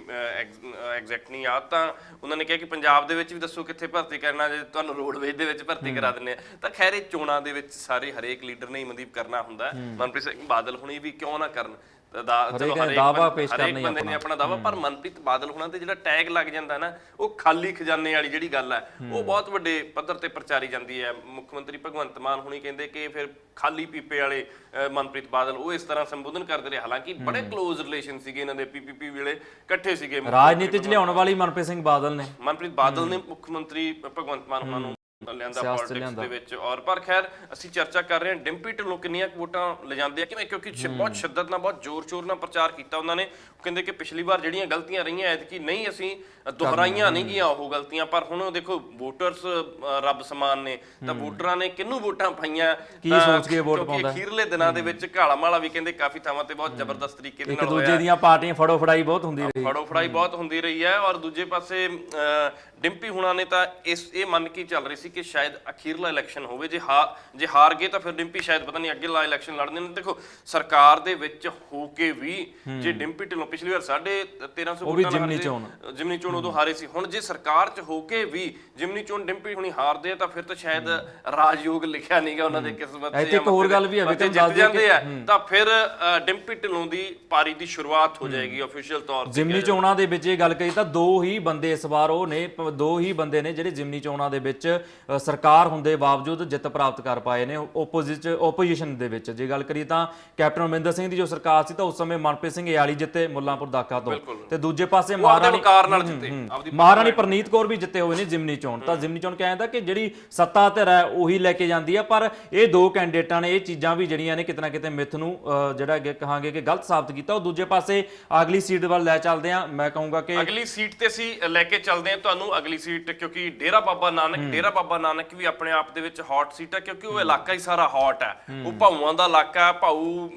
ਐਗਜ਼ੈਕਟ ਨਹੀਂ ਯਾਦ ਤਾਂ ਉਹਨਾਂ ਨੇ ਕਿਹਾ ਕਿ ਪੰਜਾਬ ਦੇ ਵਿੱਚ ਵੀ ਦੱਸੋ ਕਿੱਥੇ ਭਰਤੀ ਕਰਨਾ ਜੇ ਤੁਹਾਨੂੰ ਰੋਡਵੇਜ ਦੇ ਵਿੱਚ ਭਰਤੀ ਕਰਾ ਆ। ਤਾਂ ਖੈਰ ਇਹ ਚੋਣਾਂ ਦੇ ਵਿੱਚ ਸਾਰੇ ਹਰੇਕ ਲੀਡਰ ਨੇ ਹੀ ਮਨਦੀਪ ਕਰਨਾ ਹੁੰਦਾ। ਮਨਪ੍ਰੀਤ ਸਿੰਘ ਬਾਦਲ ਹੁਣੀ ਵੀ ਕਿਉਂ ਨਾ ਕਰਨ। ਦਾ- ਚਲੋ ਹਰੇਕ ਹਰੇਕ ਦਾਅਵਾ ਬੰਦ- ਪੇਸ਼ ਹਰੇਕ ਕਰਨਾ ਹੀ ਬੰਦੇ ਨੇ ਆਪਣਾ। ਦਾਵਾ ਪਰ ਮਨਪ੍ਰੀਤ ਬਾਦਲ ਹੁਣਾਂ ਤੇ ਜਿਹੜਾ ਟੈਗ ਲੱਗ ਜਾਂਦਾ ਨਾ ਉਹ ਖਾਲੀ ਖਜ਼ਾਨੇ ਵਾਲੀ ਜਿਹੜੀ ਗੱਲ ਹੈ ਉਹ ਬਹੁਤ ਵੱਡੇ ਪੱਧਰ ਤੇ ਪ੍ਰਚਾਰੀ ਜਾਂਦੀ ਹੈ। ਮੁੱਖ ਮੰਤਰੀ ਭਗਵੰਤ ਮਾਨ ਹੁਣੀ ਕਹਿੰਦੇ ਕਿ ਫਿਰ ਖਾਲੀ ਪੀਪੇ ਵਾਲੇ ਮਨਪ੍ਰੀਤ ਬਾਦਲ ਉਹ ਇਸ ਤਰ੍ਹਾਂ ਸੰਬੋਧਨ ਕਰਦੇ ਰਹੇ। ਹਾਲਾਂਕਿ ਬੜੇ ক্লোਜ਼ ਰਿਲੇਸ਼ਨ ਸੀਗੇ ਇਹਨਾਂ ਦੇ ਪੀਪੀਪੀ ਵੇਲੇ ਇਕੱਠੇ ਸੀਗੇ ਰਾਜਨੀਤੀ 'ਚ ਲਿਆਉਣ ਵਾਲੀ ਮਨਪ੍ਰੀਤ ਸਿੰਘ ਬਾਦਲ ਨੇ। ਮਨਪ੍ਰੀਤ ਬਾਦਲ ਨੇ ਮੁੱਖ ਮੰਤਰੀ ਭਗਵੰਤ ਮਾਨ ਹੁਣਾਂ ਨੂੰ ਲਿਆਂਦਾ ਪੋਲਿਟਿਕਸ। ਦੇ ਵਿੱਚ। ਔਰ ਪਰ ਖੈਰ ਅਸੀਂ ਚਰਚਾ ਕਰ ਰਹੇ ਹਾਂ ਡਿੰਪੀ ਢਿੱਲੋਂ ਕਿੰਨੀਆਂ ਵੋਟਾਂ ਲਿਜਾਂਦੇ ਆ? ਕਿਵੇਂ? ਕਿਉਂਕਿ ਬਹੁਤ ਸ਼ਿੱਦਤ ਨਾਲ ਬਹੁਤ ਜ਼ੋਰ-ਸ਼ੋਰ ਨਾਲ ਪ੍ਰਚਾਰ ਕੀਤਾ ਉਹਨਾਂ ਨੇ। ਕਹਿੰਦੇ ਕਿ ਪਿਛਲੀ ਵਾਰ ਜਿਹੜੀਆਂ ਗਲਤੀਆਂ ਰਹੀਆਂ ਐਤਕੀ ਨਹੀਂ ਅਸੀਂ ਦੁਹਰਾਈਆਂ ਨਹੀਂ ਗਈਆਂ ਉਹ ਗਲਤੀਆਂ। ਪਰ ਹੁਣ ਦੇਖੋ ਵੋਟਰਸ ਰੱਬ ਸਮਾਨ ਨੇ। ਤਾਂ ਵੋਟਰਾਂ ਨੇ ਕਿਹਨੂੰ ਵੋਟਾਂ ਪਾਈਆਂ? ਕੀ ਸੋਚ ਕੇ ਵੋਟ ਕਿਉਂਕਿ ਪਾਉਂਦਾ? ਅਖੀਰਲੇ ਦਿਨਾਂ ਦੇ ਵਿੱਚ ਘਾਲਾ ਮਾਲਾ ਵੀ ਕਹਿੰਦੇ ਕਾਫੀ ਥਾਵਾਂ ਤੇ ਬਹੁਤ ਜ਼ਬਰਦਸਤ ਤਰੀਕੇ ਦੇ ਇੱਕ ਨਾਲ ਦੂਜੇ ਹੋਇਆ। ਦੀਆਂ ਪਾਰਟੀਆਂ ਫੜੋ ਫੜਾਈ ਬਹੁਤ ਹੁੰਦੀ ਰਹੀ। ਫੜੋ ਫੜਾਈ ਬਹੁਤ ਹੁੰਦੀ ਰਹੀ ਹੈ। ਔਰ ਦੂਜੇ ਪਾਸੇ ਡਿੰਪੀ ਹੁਣਾਂ ਨੇ ਤਾਂ ਇਸ ਇਹ ਮੰਨ ਕੇ ਚੱਲ ਰਹੀ ਸੀ ਕਿ ਸ਼ਾਇਦ ਅਖੀਰਲਾ ਇਲੈਕਸ਼ਨ ਹੋਵੇ ਜੇ ਹਾਰ ਜੇ ਹਾਰ ਗਏ ਤਾਂ ਫਿਰ ਡਿੰਪੀ ਸ਼ਾਇਦ ਪਤਾ ਨਹੀਂ ਅੱਗੇਲਾ ਇਲੈਕਸ਼ਨ ਲੜਦੇ ਨੇ। ਦੇਖੋ ਸਰਕਾਰ ਦੇ ਵਿੱਚ ਹੋ ਕੇ ਵੀ ਜੇ ਡਿੰਪੀ ਢਿੱਲੋਂ ਪਿਛਲੀ ਵਾਰ ਸਾਢੇ 1300 ਉਹ ਵੀ ਵੋਟਾਂ ਨਾਲ ਜਿਮਨੀ ਹਾਰੇ- ਚੋਣ। ਜਿਮਨੀ ਚੋਣ ਉਦੋਂ ਹਾਰੇ ਸੀ। ਹੁਣ ਜੇ ਸਰਕਾਰ 'ਚ ਹੋ ਕੇ ਵੀ ਜਿਮਨੀ ਚੋਣ ਡਿੰਪੀ ਹੁਣੀ ਹਾਰਦੇ ਆ ਤਾਂ ਫਿਰ ਤਾਂ ਸ਼ਾਇਦ ਰਾਜਯੋਗ ਲਿਖਿਆ ਨਹੀਂਗਾ ਉਹਨਾਂ ਦੇ ਕਿਸਮਤ ਇੱਥੇ ਇੱਕ ਹੋਰ ਗੱਲ ਵੀ ਹੈ, ਦੱਸ ਦਈਏ ਜਾਂਦੇ ਆ ਤਾਂ ਫਿਰ ਡਿੰਪੀ ਢਿੱਲੋਂ ਦੀ ਪਾਰੀ ਦੀ ਸ਼ੁਰੂਆਤ ਹੋ ਜਾਏਗੀ ਅਫੀਸ਼ੀਅਲ ਤੌਰ ਤੇ ਜਿਮਨੀ ਚੋਣਾਂ ਦੇ ਵਿੱਚ ਇਹ ਗੱਲ ਕਹੀ ਤਾਂ ਦੋ ਹੀ ਬੰਦੇ ਇਸ ਵਾਰ ਉਹ ਨੇ ਦੋ ਹੀ ਬੰਦੇ ਨੇ ਜਿਹੜੇ ਜਿਮਨੀ ਚੋਣਾਂ ਦੇ ਵਿੱਚ ਸਰਕਾਰ ਹੁੰਦੇ ਬਾਵਜੂਦ ਜਿੱਤ ਪ੍ਰਾਪਤ ਕਰ ਪਾਏ ਨੇ ਓਪੋਜ਼ਿਟ ਆਪੋਜੀਸ਼ਨ ਦੇ ਵਿੱਚ। ਜੇ ਗੱਲ ਕਰੀ ਤਾਂ ਕੈਪਟਨ ਅਮਰਿੰਦਰ ਸਿੰਘ ਦੀ ਜੋ ਸਰਕਾਰ ਸੀ ਤਾਂ ਉਸ ਸਮੇਂ ਮਨਪ੍ਰੀਤ ਸਿੰਘ ਯਾਲੀ ਜਿੱਤੇ ਮੁੱਲਾਂਪੁਰ ਦਾਖਾ ਤੋਂ। ਤੇ ਦੂਜੇ ਪਾਸੇ ਮਹਾਰਾਣੀ ਮਹਾਰਾਣੀ ਪ੍ਰਨੀਤ ਕੌਰ ਵੀ ਜਿੱਤੇ ਹੋਏ ਨੇ ਜਿਮਨੀ ਚੋਣ। ਤਾਂ ਜਿਮਨੀ ਚੋਣ ਕਹਿੰਦਾ ਕਿ ਜਿਹੜੀ ਸੱਤਾ ਧਿਰ ਹੈ ਉਹੀ ਲੈ ਕੇ ਜਾਂਦੀ ਹੈ। ਪਰ ਇਹ ਦੋ ਕੈਂਡੀਡੇਟਾਂ ਨੇ ਇਹ ਚੀਜ਼ਾਂ ਵੀ ਜਿਹੜੀਆਂ ਨੇ ਕਿਤੇ ਨਾ ਕਿਤੇ ਮਿੱਥ ਨੂੰ ਜਿਹੜਾ ਅੱਗੇ ਕਹਾਂਗੇ ਕਿ ਗਲਤ ਸਾਬਤ ਕੀਤਾ। ਉਹ ਦੂਜੇ ਪਾਸੇ ਅਗਲੀ ਸੀਟ ਵੱਲ ਲੈ ਚੱਲਦੇ ਆ ਮੈਂ ਕਹੂੰਗਾ ਕਿ ਅਗਲੀ ਸੀਟ ਤੇ ਅਸੀਂ ਲੈ ਕੇ ਚੱਲਦੇ ਹਾਂ। ਤੁਹਾਨੂੰ ਅਗਲੀ ਸੀਟ ਕਿਉਂਕਿ ਡੇਰਾ ਬਾਬਾ ਨਾਨਕ ਡੇਰਾ ਬਾਬਾ ਨਾਨਕ ਵੀ ਆਪਣੇ ਆਪ ਦੇ ਵਿੱਚ ਹੌਟ ਸੀਟ ਹੈ ਕਿਉਂਕਿ ਉਹ ਇਲਾਕਾ ਹੀ ਸਾਰਾ ਹੌਟ ਹੈ। ਉਹ ਭਾਊਆਂ ਦਾ ਇਲਾਕਾ ਹੈ, ਭਾਊ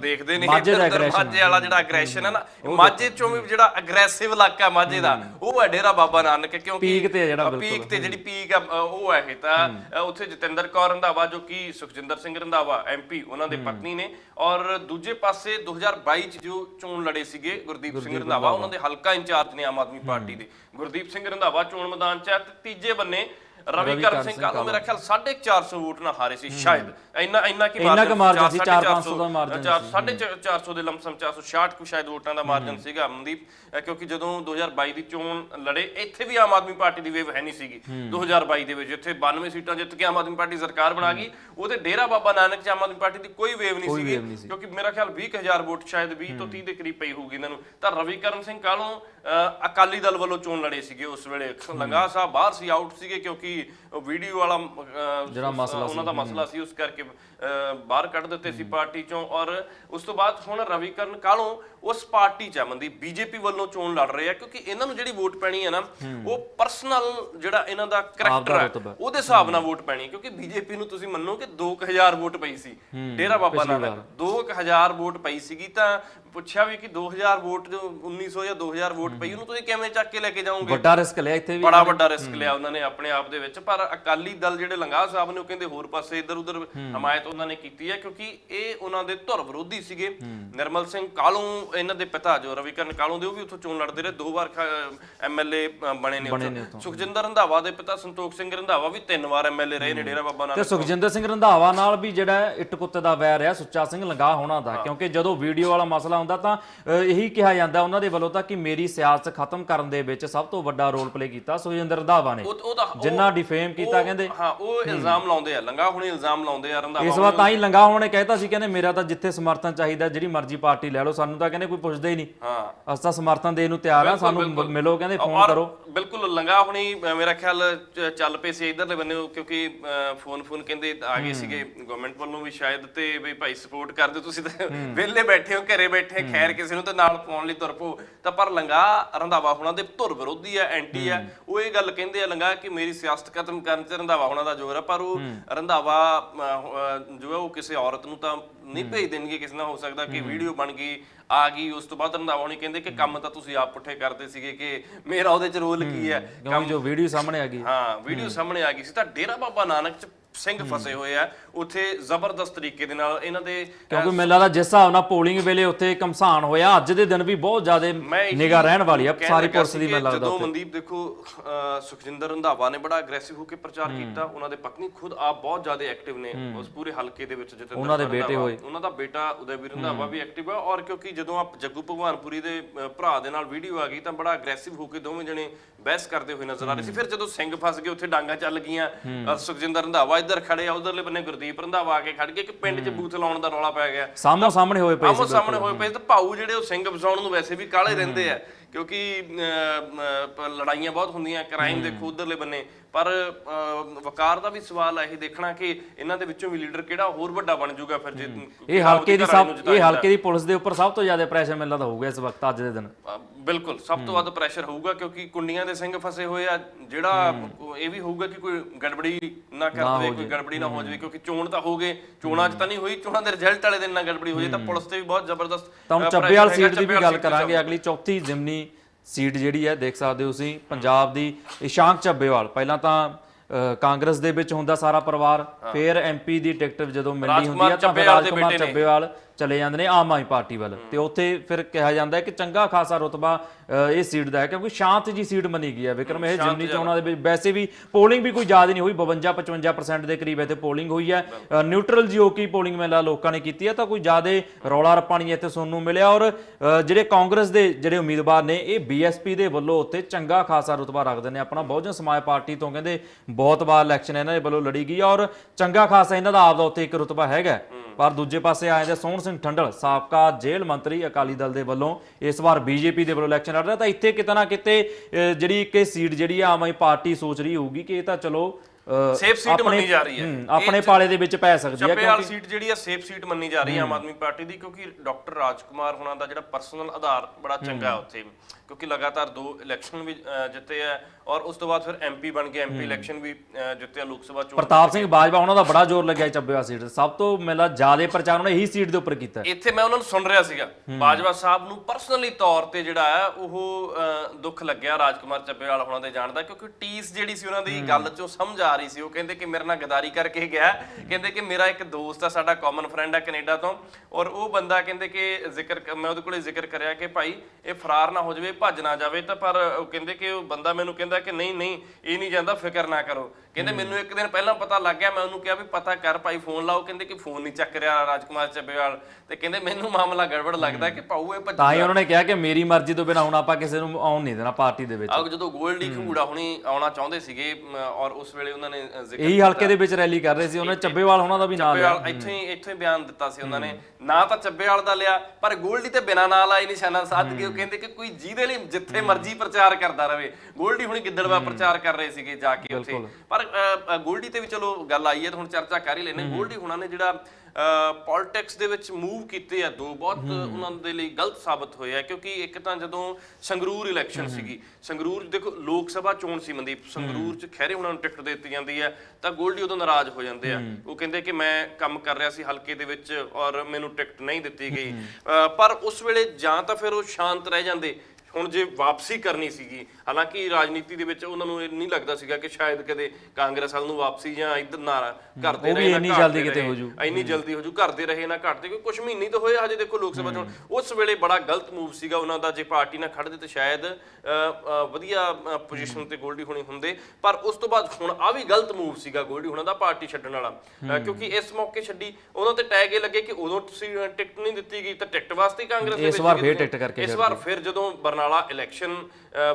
ਦੇਖਦੇ ਨੇ ਇੱਧਰ। ਮਾਝੇ ਵਾਲਾ ਜਿਹੜਾ ਅਗਰੈਸ਼ਨ ਹੈ ਨਾ ਮਾਝੇ ਚੋਂ ਵੀ ਜਿਹੜਾ ਅਗਰੈਸਿਵ ਇਲਾਕਾ ਮਾਝੇ ਦਾ ਉਹ ਹੈ ਡੇਰਾ ਬਾਬਾ ਨਾਨਕ ਕਿਉਂਕਿ ਪੀਕ ਤੇ ਜਿਹੜਾ। ਪੀਕ ਤੇ ਜਿਹੜੀ ਪੀਕ ਆ ਉਹ ਹੈ ਇਹ ਤਾਂ ਉੱਥੇ ਜਤਿੰਦਰ ਕੌਰ ਰੰਧਾਵਾ ਜੋ ਕਿ ਸੁਖਜਿੰਦਰ ਸਿੰਘ ਰੰਧਾਵਾ ਐਮਪੀ ਉਹਨਾਂ ਦੇ ਪਤਨੀ ਨੇ। ਔਰ ਦੂਜੇ ਪਾਸੇ 2022 ਚ ਜੋ ਚੋਣ ਲੜੇ ਸੀਗੇ ਗੁਰਦੀਪ ਸਿੰਘ ਰੰਧਾਵਾ ਉਹਨਾਂ ਦੇ ਹਲਕਾ ਇੰਚਾਰਜ ਨੇ ਆਮ ਆਦਮੀ ਪਾਰਟੀ ਦੇ। ਗੁਰਦੀਪ ਸਿੰਘ ਰੰਧਾਵਾ ਚੋਣ ਮੈਦਾਨ ਚ ਹੈ ਤੇ ਤੀਜੇ ਬੰਨੇ ਰਵੀ ਕਰਨ ਸਿੰਘ ਕਾਲੋ ਮੇਰਾ ਖਿਆਲ 450 ਵੋਟ ਨਾਲ ਹਾਰੇ ਸੀ ਸ਼ਾਇਦ। ਇੰਨਾ ਇੰਨਾ ਕੀ ਇੰਨਾ ਕੁ margin ਸੀ, 450 400 ਦਾ ਸੀ। 450 ਦੇ ਲਮਸਮ 466 ਕੁ ਸ਼ਾਇਦ ਵੋਟਾਂ ਦਾ ਮਾਰਜਨ ਸੀਗਾ ਮਨਦੀਪ ਅਹ ਕਿਉਂਕਿ ਜਦੋਂ 2022 ਦੀ ਚੋਣ ਲੜੇ ਇੱਥੇ ਵੀ ਆਮ ਆਦਮੀ ਪਾਰਟੀ ਦੀ ਵੇਵ ਹੈ ਨਹੀਂ ਸੀਗੀ। 2022 ਦੇ ਵਿੱਚ ਇੱਥੇ 92 ਸੀਟਾਂ ਜਿੱਤ ਕੇ ਆਮ ਆਦਮੀ ਪਾਰਟੀ ਸਰਕਾਰ ਬਣਾ ਗਈ। ਉਹਦੇ ਡੇਰਾ ਬਾਬਾ ਨਾਨਕ ਚ ਆਮ ਆਦਮੀ ਪਾਰਟੀ ਦੀ ਕੋਈ ਵੇਵ ਨਹੀਂ ਸੀਗੀ। ਕਿਉਂਕਿ ਮੇਰਾ ਖਿਆਲ 20000 ਵੋਟ ਸ਼ਾਇਦ 20 ਤੋਂ 30 ਦੇ ਕਰੀਬ ਪਈ ਹੋਊਗੀ ਇਹਨਾਂ ਨੂੰ। ਤਾਂ ਰਵੀ ਕਰਨ ਸਿੰਘ ਕਾਲੋਂ ਅਕਾਲੀ ਦਲ ਵੱਲੋਂ ਚੋਣ ਲੜੇ ਸੀਗੇ ਉਸ ਵੇਲੇ। ਲੰਗਾ ਸਾਹਿਬ ਬਾਹਰ ਸੀ ਆਊਟ ਸੀਗੇ ਕਿਉਂਕਿ ਵੀਡੀਓ ਵਾਲਾ ਜਿਹੜਾ ਮਸਲਾ ਉਹਨਾਂ ਦਾ ਮਸਲਾ ਸੀ ਉਸ ਕਰਕੇ ਬਾਹਰ ਕੱਢ ਦਿੱਤੇ ਸੀ ਪਾਰਟੀ ਚੋਂ ਔਰ ਉਸ ਤੋਂ ਬਾਅਦ ਹੁਣ ਰਵੀ ਕਰਨ ਕਾਲੋਂ ਉਸ ਪਾਰਟੀ ਚ ਅਮਨਦੀ ਬੀਜੇਪੀ ਵੱਲੋਂ ਚੋਣ ਲੜ ਰਹੇ ਆ ਕਿਉਂਕਿ ਇਹਨਾਂ ਨੂੰ ਜਿਹੜੀ ਵੋਟ ਪੈਣੀ ਹੈ ਨਾ ਉਹ ਪਰਸਨਲ ਜਿਹੜਾ ਇਹਨਾਂ ਦਾ ਕਰੈਕਟਰ ਹੈ। ਉਹਦੇ ਹਿਸਾਬ ਨਾਲ ਵੋਟ ਪੈਣੀ ਕਿਉਂਕਿ ਬੀਜੇਪੀ ਨੂੰ ਤੁਸੀਂ ਮੰਨੋ ਕਿ 2000 ਵੋਟ ਪਈ ਸੀ। ਡੇਰਾ ਬਾਬਾ ਨਾਨਕ 2000 ਵੋਟ ਪਈ ਸੀਗੀ ਤਾਂ ਪੁੱਛਿਆ ਵੀ ਕਿ 2000 ਵੋਟ ਜੋ 1900 ਜਾਂ 2000 ਵੋਟ ਪਈ ਉਹਨੂੰ ਤੁਸੀਂ ਕਿਵੇਂ ਚੱਕ ਕੇ ਲੈ ਕੇ ਜਾਓਗੇ? ਵੱਡਾ ਰਿਸਕ ਲਿਆ ਇੱਥੇ ਵੀ ਬੜਾ ਵੱਡਾ ਰਿਸਕ ਲਿਆ ਉਹਨਾਂ ਨੇ ਆਪਣੇ ਆਪ ਦੇ ਵਿੱਚ ਪਰ ਅਕਾਲੀ ਦਲ ਜਿਹੜੇ ਲੰਗਾ ਸਾਹਿਬ ਨੇ ਉਹ ਕਹਿੰਦੇ ਹੋਰ ਪਾਸੇ ਇੱਧਰ ਉੱਧਰ ਹਮਾਇਤ ਉਹਨਾਂ ਨੇ ਕੀਤੀ ਹੈ ਕਿਉਂਕਿ ਇਹ ਉਹਨਾਂ ਦੇ ਧੁਰ ਵਿਰੋਧੀ ਸੀਗੇ। ਨਿਰਮਲ ਸਿੰਘ ਕਾਲੋਂ ਇਹਨਾਂ ਦੇ ਪਿਤਾ ਜੋ ਰਵੀਕਰਨ ਕਾਲੋਂ ਦੇ ਉਹ ਵੀ ਉੱਥੋਂ ਚੋਣ ਲੜਦੇ ਰਹੇ। ਦੋ ਵਾਰ ਐਮਐਲਏ ਬਣੇ ਨੇ ਉੱਥੋਂ। ਸੁਖਜਿੰਦਰ ਰੰਧਾਵਾ ਦੇ ਪਿਤਾ ਸੰਤੋਖ ਸਿੰਘ ਰੰਧਾਵਾ ਵੀ ਤਿੰਨ ਵਾਰ ਐਮਐਲਏ ਰਹੇ ਨੇ ਡੇਰਾ ਬਾਬਾ ਨਾਨਕ ਤੇ ਸੁਖਜਿੰਦਰ ਸਿੰਘ ਰੰਧਾਵਾ ਨਾਲ ਵੀ ਜਿਹੜਾ ਇੱਟ ਕੁੱਤੇ ਦਾ ਵੈਰ ਹੈ ਸੁੱਚਾ ਸਿੰਘ ਲੰਗਾ ਹੋਣਾ ਦਾ ਕਿਉਂਕਿ ਜਦੋਂ ਵੀਡੀਓ ਵਾਲਾ ਮਸਲਾ ਹੁੰਦਾ ਤਾਂ ਇਹੀ ਕਿਹਾ ਜਾਂਦਾ ਉਹਨਾਂ ਦੇ ਵੱਲੋਂ ਤਾਂ ਕਿ ਮੇਰੀ ਸਿਆਸਤ ਖਤਮ ਕਰਨ ਦੇ ਵਿੱਚ ਸਭ ਤੋਂ ਵੱਡਾ ਰੋਲ ਪਲੇ ਕੀਤਾ ਸੁਖਜਿੰਦਰ ਰੰਧਾਵਾ ਨੇ। ਜਿੰਨਾ ਡਿਫੇਮ ਕੀਤਾ ਕਹਿੰਦੇ। ਹਾਂ ਉਹ ਇਲਜ਼ਾਮ ਲਾਉਂਦੇ ਆ ਲੰਗਾ ਹੁਣੇ ਇਲਜ਼ਾਮ ਲਾਉਂਦੇ ਆ ਰੰਧਾਵਾ ਇਸ ਵਾਰ ਤਾਂ ਹੀ ਲੰਗਾ ਹੋਣੇ ਕਹਿਤਾ ਸੀ ਕਹਿੰਦੇ ਮੇਰਾ ਤਾਂ ਜਿੱਥੇ ਸਮਰਥਨ ਚਾਹੀਦਾ ਜਿਹੜੀ ਮਰਜ਼ੀ ਪਾਰਟੀ ਲੈ ਲਓ ਸਾਨੂੰ ਤਾਂ ਕਹਿੰਦੇ ਕੋਈ ਪੁੱਛਦਾ ਹੀ ਨਹੀਂ। ਹਾਂ। ਅਸੀਂ ਤਾਂ ਸਮਰਥਨ ਦੇਣ ਨੂੰ ਤਿਆਰ ਆ ਸਾਨੂੰ। ਮਿਲੋ ਕਹਿੰਦੇ ਫੋਨ ਕਰੋ। ਬਿਲਕੁਲ ਲੰਗਾ ਹੁਣੀ ਮੇਰਾ ਖਿਆਲ ਚੱਲ ਪਏ ਸੀ ਇਧਰਲੇ ਬੰਨੇ ਕਿਉਂਕਿ ਫੋਨ ਫੋਨ ਕਹਿੰਦੇ ਆ ਗਏ ਸੀਗੇ ਗਵਰਨਮੈਂਟ ਵੱਲੋਂ ਵੀ ਸ਼ਾਇਦ ਤੇ ਵੀ ਭਾਈ ਸਪੋਰਟ ਕਰਦੇ ਤੁਸੀਂ ਤਾਂ। ਵਿਹਲੇ ਬੈਠੇ ਹੋ ਘਰੇ ਬੈਠੇ ਹੋ, ਖੈਰ ਕਿਸੇ ਨੂੰ ਤਾਂ ਨਾਲ ਪਾਉਣ ਲਈ ਤੁਰ ਪਓ ਤਾਂ ਪਰ ਲੰਗਾ ਰੰਧਾਵਾ ਹੁਣਾਂ ਦੇ ਧੁਰ ਵਿਰੋਧੀ ਆ ਐਂਟੀ ਆ। ਉਹ ਇਹ ਗੱਲ ਕਹਿੰਦੇ ਆ ਲੰਗਾ ਕਿ ਮੇਰੀ ਸਿਆਸਤ ਖਤਮ ਕਰਨ ਚ ਰੰਧਾਵਾ ਹੁਣਾਂ ਦਾ ਜ਼ੋਰ ਆ ਪਰ ਉਹ ਰੰਧਾਵਾ ਜੋ ਹੈ ਉਹ ਕਿਸੇ ਔਰਤ ਨੂੰ ਤਾਂ ਨਹੀਂ ਭੇਜ ਦੇਣਗੇ ਕਿਸੇ ਨਾਲ ਹੋ ਸਕਦਾ ਕਿ ਵੀਡੀਓ ਬਣ ਗਈ ਆ ਗਈ ਉਸ ਤੋਂ ਬਾਅਦ ਰੰਧਾਵਾ ਹੁਣੀ ਕਹਿੰਦੇ ਕਿ ਕੰਮ ਤਾਂ ਤੁਸੀਂ ਆਪ ਪੁੱਠੇ ਕਰਦੇ ਸੀਗੇ ਕਿ ਮੇਰਾ ਉਹਦੇ ਚ ਰੋਲ ਕੀ ਹੈ? ਕਿਉਂਕਿ ਜੋ ਵੀਡੀਓ ਸਾਹਮਣੇ ਆ ਗਈ। ਹਾਂ ਵੀਡੀਓ ਸਾਹਮਣੇ ਆ ਗਈ ਸੀ। ਤਾਂ ਡੇਰਾ ਬਾਬਾ ਨਾਨਕ ਚ ਸਿੰਘ ਫਸੇ ਹੋਏ ਆ। ਉੱਥੇ ਜ਼ਬਰਦਸਤ ਤਰੀਕੇ ਦੇ ਨਾਲ ਇਹਨਾਂ ਦੇ ਕਿਉਂਕਿ ਮੈਨੂੰ ਲੱਗਦਾ ਜਿਸ ਹਿਸਾਬ ਨਾਲ ਪੋਲਿੰਗ ਵੇਲੇ ਉੱਥੇ ਕਮਸਾਨ ਹੋਇਆ ਅੱਜ ਦੇ ਦਿਨ ਵੀ ਬਹੁਤ ਜ਼ਿਆਦਾ ਨਿਗਾਹ ਰਹਿਣ ਵਾਲੀ ਆ ਸਾਰੀ ਪੁਲਿਸ ਦੀ ਮੈਨੂੰ ਲੱਗਦਾ ਜਦੋਂ ਮਨਦੀਪ ਦੇਖੋ ਸੁਖਜਿੰਦਰ ਰੰਧਾਵਾ ਨੇ ਬੜਾ ਅਗਰੈਸਿਵ ਹੋ ਕੇ ਪ੍ਰਚਾਰ ਕੀਤਾ ਉਹਨਾਂ ਦੇ ਪਤਨੀ ਖੁਦ ਆਪ ਬਹੁਤ ਜ਼ਿਆਦਾ ਐਕਟਿਵ ਨੇ ਉਸ ਪੂਰੇ ਹਲਕੇ ਦੇ ਵਿੱਚ ਜਤਿੰਦਰ ਉਹਨਾਂ ਦੇ ਬੇਟੇ ਹੋਏ। ਉਹਨਾਂ ਦਾ ਬੇਟਾ ਉਦੈਵੀਰ ਰੰਧਾਵਾ ਵੀ ਐਕਟਿਵ ਹੈ ਔਰ ਕਿਉਂਕਿ ਜਦੋਂ ਆਪ ਜੱਗੂ ਭਗਵਾਨਪੁਰੀ ਦੇ ਭਰਾ ਦੇ ਨਾਲ ਵੀਡੀਓ ਆ ਗਈ ਤਾਂ ਬੜਾ ਅਗਰੈਸਿਵ ਹੋ ਕੇ ਦੋਵੇਂ ਜਣੇ ਬਹਿਸ ਕਰਦੇ ਹੋਏ ਨਜ਼ਰ ਆ ਰਹੇ ਸੀ। ਫਿਰ ਜਦੋਂ ਸਿੰਘ ਫਸ ਗਏ ਉੱਥੇ ਡਾਂਗਾ ਚੱਲ ਗਈਆਂ ਸੁਖਜਿੰਦਰ ਰੰਧਾਵਾ ਇੱਧਰ ਖੜੇ ਆ ਉਧਰਲੇ ਬੰਨੇ ਗੁਰਦੀਪ ਰੰਧਾਵਾ ਆ ਕੇ ਖੜ ਗਏ ਕਿ ਪਿੰਡ 'ਚ ਬੂਥ ਲਾਉਣ ਦਾ ਰੌਲਾ ਪੈ ਗਿਆ। ਸਾਹਮਣੇ ਸਾਹਮਣੇ ਹੋਏ ਪਏ ਆਮੋ ਸਾਹਮਣੇ ਹੋਏ ਪਏ ਤੇ ਭਾਊ ਜਿਹੜੇ ਉਹ ਸਿੰਘ ਵਸਾਉਣ ਨੂੰ ਵੈਸੇ ਵੀ ਕਾਲੇ ਰਹਿੰਦੇ ਆ ਕਿਉਂਕਿ ਲੜਾਈਆਂ ਬਹੁਤ ਹੁੰਦੀਆਂ ਕ੍ਰਾਈਮ ਦੇ ਉਧਰਲੇ ਬੰਨੇ। ਪਰ ਵਕਾਰ ਦਾ ਵੀ ਸਵਾਲ ਹੈ ਇਹ ਦੇਖਣਾ ਕਿ ਇਹਨਾਂ ਦੇ ਵਿੱਚੋਂ ਵੀ ਲੀਡਰ ਕਿਹੜਾ ਹੋਰ ਵੱਡਾ ਬਣ ਜਾਊਗਾ ਫਿਰ ਜੇ ਇਹ ਹਲਕੇ ਦੀ ਸਭ ਇਹ ਹਲਕੇ ਦੀ ਪੁਲਿਸ ਦੇ ਉੱਪਰ ਸਭ ਤੋਂ ਜ਼ਿਆਦਾ ਪ੍ਰੈਸ਼ਰ ਮੈਨੂੰ ਲੱਗਦਾ ਹੋਊਗਾ ਇਸ ਵਕਤ ਅੱਜ ਦੇ ਦਿਨ। ਬਿਲਕੁਲ ਸਭ ਤੋਂ ਵੱਧ ਪ੍ਰੈਸ਼ਰ ਹੋਊਗਾ ਕਿਉਂਕਿ ਕੁੰਡੀਆਂ ਦੇ ਸਿੰਘ ਫਸੇ ਹੋਏ ਆ ਜਿਹੜਾ ਇਹ ਵੀ ਹੋਊਗਾ ਕਿ ਕੋਈ ਗੜਬੜੀ ਨਾ ਕਰ ਦੇਵੇ ਕੋਈ ਗੜਬੜੀ ਨਾ ਹੋ ਜਾਵੇ ਕਿਉਂਕਿ ਚੋਣ ਤਾਂ ਹੋ ਗਏ। ਚੋਣਾਂ 'ਚ ਤਾਂ ਨਹੀਂ ਹੋਈ ਚੋਣਾਂ ਦੇ ਰਿਜ਼ਲਟ ਵਾਲੇ ਦਿਨ ਨਾ ਗੜਬੜੀ ਹੋ ਜਾਏ ਤਾਂ ਪੁਲਿਸ ਤੇ ਵੀ ਬਹੁਤ ਜ਼ਬਰਦਸਤ ਤਾਂ ਚੱਬੇਵਾਲ ਸੀਟ ਦੀ ਵੀ ਗੱਲ ਕਰਾਂਗੇ ਅਗਲੀ ਚੌਥੀ ਜ਼ਿਮਨੀ ਸੀਟ ਜਿਹੜੀ ਹੈ ਦੇਖ ਸਕਦੇ ਹੋ ਤੁਸੀਂ ਪੰਜਾਬ ਦੀ ਇਸ਼ਾਂਕ ਚੱਬੇਵਾਲ ਪਹਿਲਾਂ ਤਾਂ ਕਾਂਗਰਸ ਦੇ ਵਿੱਚ ਹੁੰਦਾ ਸਾਰਾ ਪਰਿਵਾਰ ਫਿਰ ਐਮਪੀ ਦੀ ਟਿਕਟ ਜਦੋਂ ਮਿਲਦੀ ਹੁੰਦੀ ਹੈ ਤਾਂ ਫਿਰ ਰਾਜਕੁਮਾਰ। ਚੱਬੇਵਾਲ ਚਲੇ ਜਾਂਦੇ ਨੇ ਆਮ ਆਦਮੀ ਪਾਰਟੀ ਵੱਲ। ਤੇ ਉੱਥੇ ਫਿਰ ਕਿਹਾ ਜਾਂਦਾ ਹੈ ਕਿ ਚੰਗਾ ਖਾਸਾ ਰੁਤਬਾ ਇਹ ਸੀਟ ਦਾ ਹੈ ਕਿਉਂਕਿ ਸ਼ਾਂਤ ਜੀ ਸੀਟ ਮੰਨੀ ਗਈ ਹੈ ਵਿਕਰਮ। ਇਹ ਜ਼ਿਮਨੀ ਚੋਣਾਂ ਦੇ ਵਿੱਚ ਵੈਸੇ ਵੀ ਪੋਲਿੰਗ ਵੀ ਕੋਈ ਜ਼ਿਆਦਾ ਨਹੀਂ ਹੋਈ 52 55% ਦੇ ਕਰੀਬ ਇੱਥੇ ਪੋਲਿੰਗ ਹੋਈ ਹੈ। ਨਿਊਟਰਲ ਜੀਓਕੀ ਪੋਲਿੰਗ ਮੇਲਾ ਲੋਕਾਂ ਨੇ ਕੀਤੀ ਹੈ ਤਾਂ ਕੋਈ ਜ਼ਿਆਦਾ ਰੌਲਾ ਰੱਪਾ ਨਹੀਂ ਇੱਥੇ ਸੁਣਨ ਨੂੰ ਮਿਲਿਆ। ਔਰ ਜਿਹੜੇ ਕਾਂਗਰਸ ਦੇ ਜਿਹੜੇ ਉਮੀਦਵਾਰ ਨੇ ਇਹ ਬੀਐਸਪੀ ਦੇ ਵੱਲੋਂ ਉੱਤੇ ਚੰਗਾ ਖਾਸਾ ਰੁਤਬਾ ਰੱਖਦੇ ਨੇ। ਆਪਣਾ ਬਹੁਜਨ ਸਮਾਜ ਪਾਰਟੀ ਤੋਂ ਕਹਿੰਦੇ ਬਹੁਤ ਵਾਰ ਇਲੈਕਸ਼ਨ ਇਹਨਾਂ ਦੇ ਵੱਲੋਂ ਲੜੀ ਗਈ ਔਰ ਚੰਗਾ ਖਾਸਾ ਇਹਨਾਂ ਦਾ ਆਪਦਾ ਉੱਤੇ ਇੱਕ ਰੁਤਬਾ ਹੈਗਾ ਪਰ ਦੂਜੇ ਪਾਸੇ ਆਏ ਦੇ ਸੋਹਣ ਸਿੰਘ ਠੰਡਲ ਸਾਬਕਾ ਜੇਲ੍ਹ ਮੰਤਰੀ ਅਕਾਲੀ ਦਲ ਦੇ ਵੱਲੋਂ ਇਸ ਵਾਰ ਬੀਜੇਪੀ ਦੇ ਵੱਲੋਂ ਇਲੈਕਸ਼ਨ ਲੜ ਰਿਹਾ ਤਾਂ ਇੱਥੇ ਕਿਤੇ ਨਾ ਕਿਤੇ ਜਿਹੜੀ ਇੱਕ ਸੀਟ ਜਿਹੜੀ ਆ ਆਮ ਆਦਮੀ ਪਾਰਟੀ ਸੋਚ ਰਹੀ ਹੋਊਗੀ ਕਿ ਇਹ ਤਾਂ ਚਲੋ ਸੇਫ ਸੀਟ ਮੰਨੀ ਜਾ ਰਹੀ ਹੈ। ਆਪਣੇ ਪਾਲੇ ਦੇ ਵਿੱਚ ਪੈ ਸਕਦੀ ਹੈ ਚੱਬੇਵਾਲ ਸੀਟ ਜਿਹੜੀ ਆ ਸੇਫ ਸੀਟ ਮੰਨੀ ਜਾ ਰਹੀ ਹੈ ਆਮ ਆਦਮੀ ਪਾਰਟੀ ਦੀ ਕਿਉਂਕਿ ਡਾਕਟਰ ਰਾਜਕੁਮਾਰ ਹੁਣਾਂ ਦਾ ਜਿਹੜਾ ਪਰਸਨਲ ਆਧਾਰ ਬੜਾ ਚੰਗਾ ਹੈ। ਉੱਥੇ। ਕਿਉਂਕਿ ਲਗਾਤਾਰ ਦੋ ਇਲੈਕਸ਼ਨ ਵੀ ਜਿੱਤੇ ਆ ਔਰ ਉਸ ਤੋਂ ਬਾਅਦ ਫਿਰ ਐਮਪੀ ਬਣ ਕੇ ਐਮਪੀ ਇਲੈਕਸ਼ਨ ਵੀ ਅਹ, ਜਿੱਤਿਆ ਲੋਕ ਸਭਾ ਚੋਣ ਪ੍ਰਤਾਪ ਸਿੰਘ ਬਾਜਵਾ ਉਹਨਾਂ ਦਾ ਬੜਾ ਜ਼ੋਰ ਲੱਗਿਆ ਚੱਬੇਵਾਲ ਸੀਟ ਤੇ। ਸਭ ਤੋਂ ਮੇਲਾ ਜ਼ਿਆਦਾ ਪ੍ਰਚਾਰ ਉਹਨੇ ਇਹੀ ਸੀਟ ਦੇ ਉੱਪਰ ਕੀਤਾ। ਇੱਥੇ ਮੈਂ ਉਹਨਾਂ ਨੂੰ ਸੁਣ ਰਿਹਾ ਸੀਗਾ। ਬਾਜਵਾ ਸਾਹਿਬ ਨੂੰ ਪਰਸਨਲੀ ਤੌਰ ਤੇ ਜਿਹੜਾ ਹੈ ਉਹ ਦੁੱਖ ਲੱਗਿਆ ਰਾਜਕੁਮਾਰ ਚੱਬੇਵਾਲ ਹੁਣਾਂ ਦੇ ਜਾਣ ਦਾ ਕਿਉਂਕਿ ਟੀਸ ਜਿਹੜੀ ਸੀ ਉਹਨਾਂ ਦੀ ਗੱਲ ਚੋਂ ਸਮਝ ਆ ਰਹੀ ਸੀ। ਉਹ ਕਹਿੰਦੇ ਕਿ ਮੇਰੇ ਨਾਲ ਗਦਾਰੀ ਕਰਕੇ ਗਿਆ। ਕਹਿੰਦੇ ਕਿ ਮੇਰਾ ਇੱਕ ਦੋਸਤ ਆ ਸਾਡਾ ਕਾਮਨ ਫਰੈਂਡ ਆ ਕੈਨੇਡਾ ਤੋਂ। ਔਰ ਉਹ ਬੰਦਾ ਕਹਿੰਦੇ ਕਿ ਜ਼ਿਕਰ ਮੈਂ ਉਹਦੇ ਕੋਲੇ ਜ਼ਿਕਰ ਕਰਿਆ ਕਿ ਭਾਈ ਇਹ ਫਰਾਰ ਨਾ ਹੋ ਜਾਵੇ ਭੱਜ ਨਾ ਜਾਵੇ ਤਾਂ ਪਰ ਉਹ ਕਹਿੰਦੇ ਕਿ ਉਹ ਬੰਦਾ ਮੈਨੂੰ ਕਹਿੰਦਾ ਕਿ ਨਹੀਂ ਨਹੀਂ, ਇਹ ਨਹੀਂ ਜਾਂਦਾ, ਫਿਕਰ ਨਾ ਕਰੋ। ਕਹਿੰਦੇ ਮੈਨੂੰ ਇੱਕ ਦਿਨ ਪਹਿਲਾਂ ਪਤਾ ਲੱਗ ਗਿਆ ਮੈਂ ਉਹਨੂੰ ਕਿਹਾ ਵੀ ਪਤਾ ਕਰ ਭਾਈ ਫੋਨ ਲਾਓ। ਕਹਿੰਦੇ ਕਿ ਫੋਨ ਨਹੀਂ ਚੱਕ ਰਿਹਾ ਰਾਜਕੁਮਾਰ ਚੱਬੇਵਾਲ। ਤੇ ਕਹਿੰਦੇ ਮੈਨੂੰ ਮਾਮਲਾ ਗੜਬੜ ਲੱਗਦਾ ਕਿ ਭਾਊ ਇਹ ਭੱਜ ਤਾਂ ਹੀ ਉਹਨਾਂ ਨੇ ਕਿਹਾ ਕਿ ਮੇਰੀ ਮਰਜ਼ੀ ਤੋਂ ਬਿਨਾਂ ਹੁਣ ਆਪਾਂ ਕਿਸੇ ਨੂੰ ਆਉਣ ਨਹੀਂ ਦੇਣਾ ਪਾਰਟੀ ਦੇ ਵਿੱਚ। ਆਹ ਜਦੋਂ ਗੋਲਡੀ ਖੰਗੂੜਾ ਹੁਣੀ ਆਉਣਾ ਚਾਹੁੰਦੇ ਸੀਗੇ ਔਰ ਉਸ ਵੇਲੇ ਉਹਨਾਂ ਨੇ ਜ਼ਿਕਰ ਇਹੀ ਹਲਕੇ ਦੇ ਵਿੱਚ ਰੈਲੀ ਕਰ ਰਹੇ ਸੀ ਉਹਨੇ ਚੱਬੇਵਾਲ ਉਹਨਾਂ ਦਾ ਵੀ ਨਾਂ ਲਿਆ। ਇੱਥੋਂ ਹੀ ਇੱਥੋਂ ਹੀ ਬਿਆਨ ਦਿੱਤਾ ਸੀ ਉਹਨਾਂ ਨੇ। ਨਾ ਤਾਂ ਚੱਬੇਵਾਲ ਦਾ ਲਿਆ ਪਰ ਗੋਲਡੀ ਤੇ ਬਿਨਾਂ ਨਾਂ ਲਾਏ ਨਿਸ਼ਾਨਾ ਸਾਧ ਕੇ ਉਹ ਕਹਿੰਦੇ ਕਿ ਕੋਈ ਜਿਹਦੇ ਲਈ ਜਿੱਥੇ ਮਰਜ਼ੀ ਪ੍ਰਚਾਰ ਕਰਦਾ ਰਵੇ। ਗੋਲਡੀ ਹੁਣੀ ਗਿੱਦੜਵਾ ਪ੍ਰਚਾਰ ਕਰ ਰਹੇ ਸੀਗੇ ਜਾ ਕੇ ਉੱਥੇ। ਪਰ ਗੋਲਡੀ ਤੇ ਵੀ ਚਲੋ ਗੱਲ ਆਈ ਹੈ ਤਾਂ ਹੁਣ ਚਰਚਾ ਕਰ ਹੀ ਲੈਨੇ ਗੋਲਡੀ ਹੁਣਾਂ ਨੇ ਜਿਹੜਾ ਪੋਲਿਟਿਕਸ ਦੇ ਵਿੱਚ ਮੂਵ ਕੀਤੇ ਆ ਦੋ ਬਹੁਤ ਉਹਨਾਂ ਦੇ ਲਈ ਗਲਤ ਸਾਬਤ ਹੋਏ ਆ ਕਿਉਂਕਿ ਇੱਕ ਤਾਂ ਜਦੋਂ ਸੰਗਰੂਰ ਇਲੈਕਸ਼ਨ ਸੀਗੀ ਸੰਗਰੂਰ ਦੇਖੋ ਲੋਕ ਸਭਾ ਚੋਣ ਸੀ ਮਨਦੀਪ ਸੰਗਰੂਰ ਚ ਖਹਿਰੇ ਉਹਨਾਂ ਨੂੰ ਟਿਕਟ ਦੇ ਦਿੱਤੀ ਜਾਂਦੀ ਹੈ ਤਾਂ ਗੋਲਡੀ ਉਦੋਂ ਨਾਰਾਜ਼ ਹੋ ਜਾਂਦੇ ਆ। ਉਹ ਕਹਿੰਦੇ ਕਿ ਮੈਂ ਕੰਮ ਕਰ ਰਿਹਾ ਸੀ ਹਲਕੇ ਦੇ ਵਿੱਚ ਔਰ ਮੈਨੂੰ ਟਿਕਟ ਨਹੀਂ ਦਿੱਤੀ ਗਈ। ਪਰ ਉਸ ਵੇਲੇ ਜਾਂ ਤਾਂ ਫਿਰ ਉਹ ਸ਼ਾਂਤ ਰਹਿ ਜਾਂਦੇ ਹੁਣ ਜੇ ਵਾਪਸੀ ਕਰਨੀ ਸੀਗੀ ਹਾਲਾਂਕਿ ਰਾਜਨੀਤੀ ਦੇ ਵਿੱਚ ਉਹਨਾਂ ਨੂੰ ਇਹ ਨਹੀਂ ਲੱਗਦਾ ਸੀਗਾ ਕਿ ਸ਼ਾਇਦ ਕਦੇ ਕਾਂਗਰਸ ਵੱਲ ਨੂੰ ਵਾਪਸੀ ਜਾਂ ਇੱਧਰ ਨਾ ਕਰਦੇ ਰਹੇ ਨਾ ਇੰਨੀ ਜਲਦੀ ਕਿਤੇ। ਹੋ ਜੂ। ਇੰਨੀ ਜਲਦੀ ਹੋ ਜੂ ਘਰਦੇ ਰਹੇ ਨਾ ਘਟਦੇ ਕੋਈ ਕੁਝ ਮਹੀਨੇ ਤਾਂ ਹੋਏ ਹਜੇ ਦੇਖੋ ਲੋਕ ਸਭਾ ਚੋਣ ਉਸ ਵੇਲੇ ਬੜਾ ਗਲਤ ਮੂਵ ਸੀਗਾ ਉਹਨਾਂ ਦਾ ਜੇ ਪਾਰਟੀ ਨਾਲ ਖੜਦੇ ਤੇ ਸ਼ਾਇਦ ਵਧੀਆ ਪੋਜੀਸ਼ਨ ਤੇ ਗੋਲਡੀ ਹੋਣੀ ਹੁੰਦੇ ਪਰ ਉਸ ਤੋਂ ਬਾਅਦ ਹੁਣ ਆ ਵੀ ਗਲਤ ਮੂਵ ਸੀਗਾ ਗੋਲਡੀ ਹੋਣਾ ਦਾ ਪਾਰਟੀ ਛੱਡਣ ਵਾਲਾ ਕਿਉਂਕਿ ਇਸ ਮੌਕੇ ਛੱਡੀ ਉਹਨਾਂ ਤੇ ਟੈਗ ਇਹ ਲੱਗੇ ਕਿ ਉਦੋਂ ਤੁਸੀਂ ਟਿਕਟ ਨਹੀਂ ਦਿੱਤੀ ਗਈ ਤਾਂ ਟਿਕਟ ਵਾਸਤੇ ਕਾਂਗਰਸ ਦੇ ਇਸ ਵਿੱਚ ਵਾਰ ਸੀਗੇ ਫੇਰ। ਟਿਕਟ ਕਰਕੇ ਇਸ ਵਾਰ ਫਿਰ ਜਦੋਂ ਬਰਨਾਲਾ ਇਲੈਕਸ਼ਨ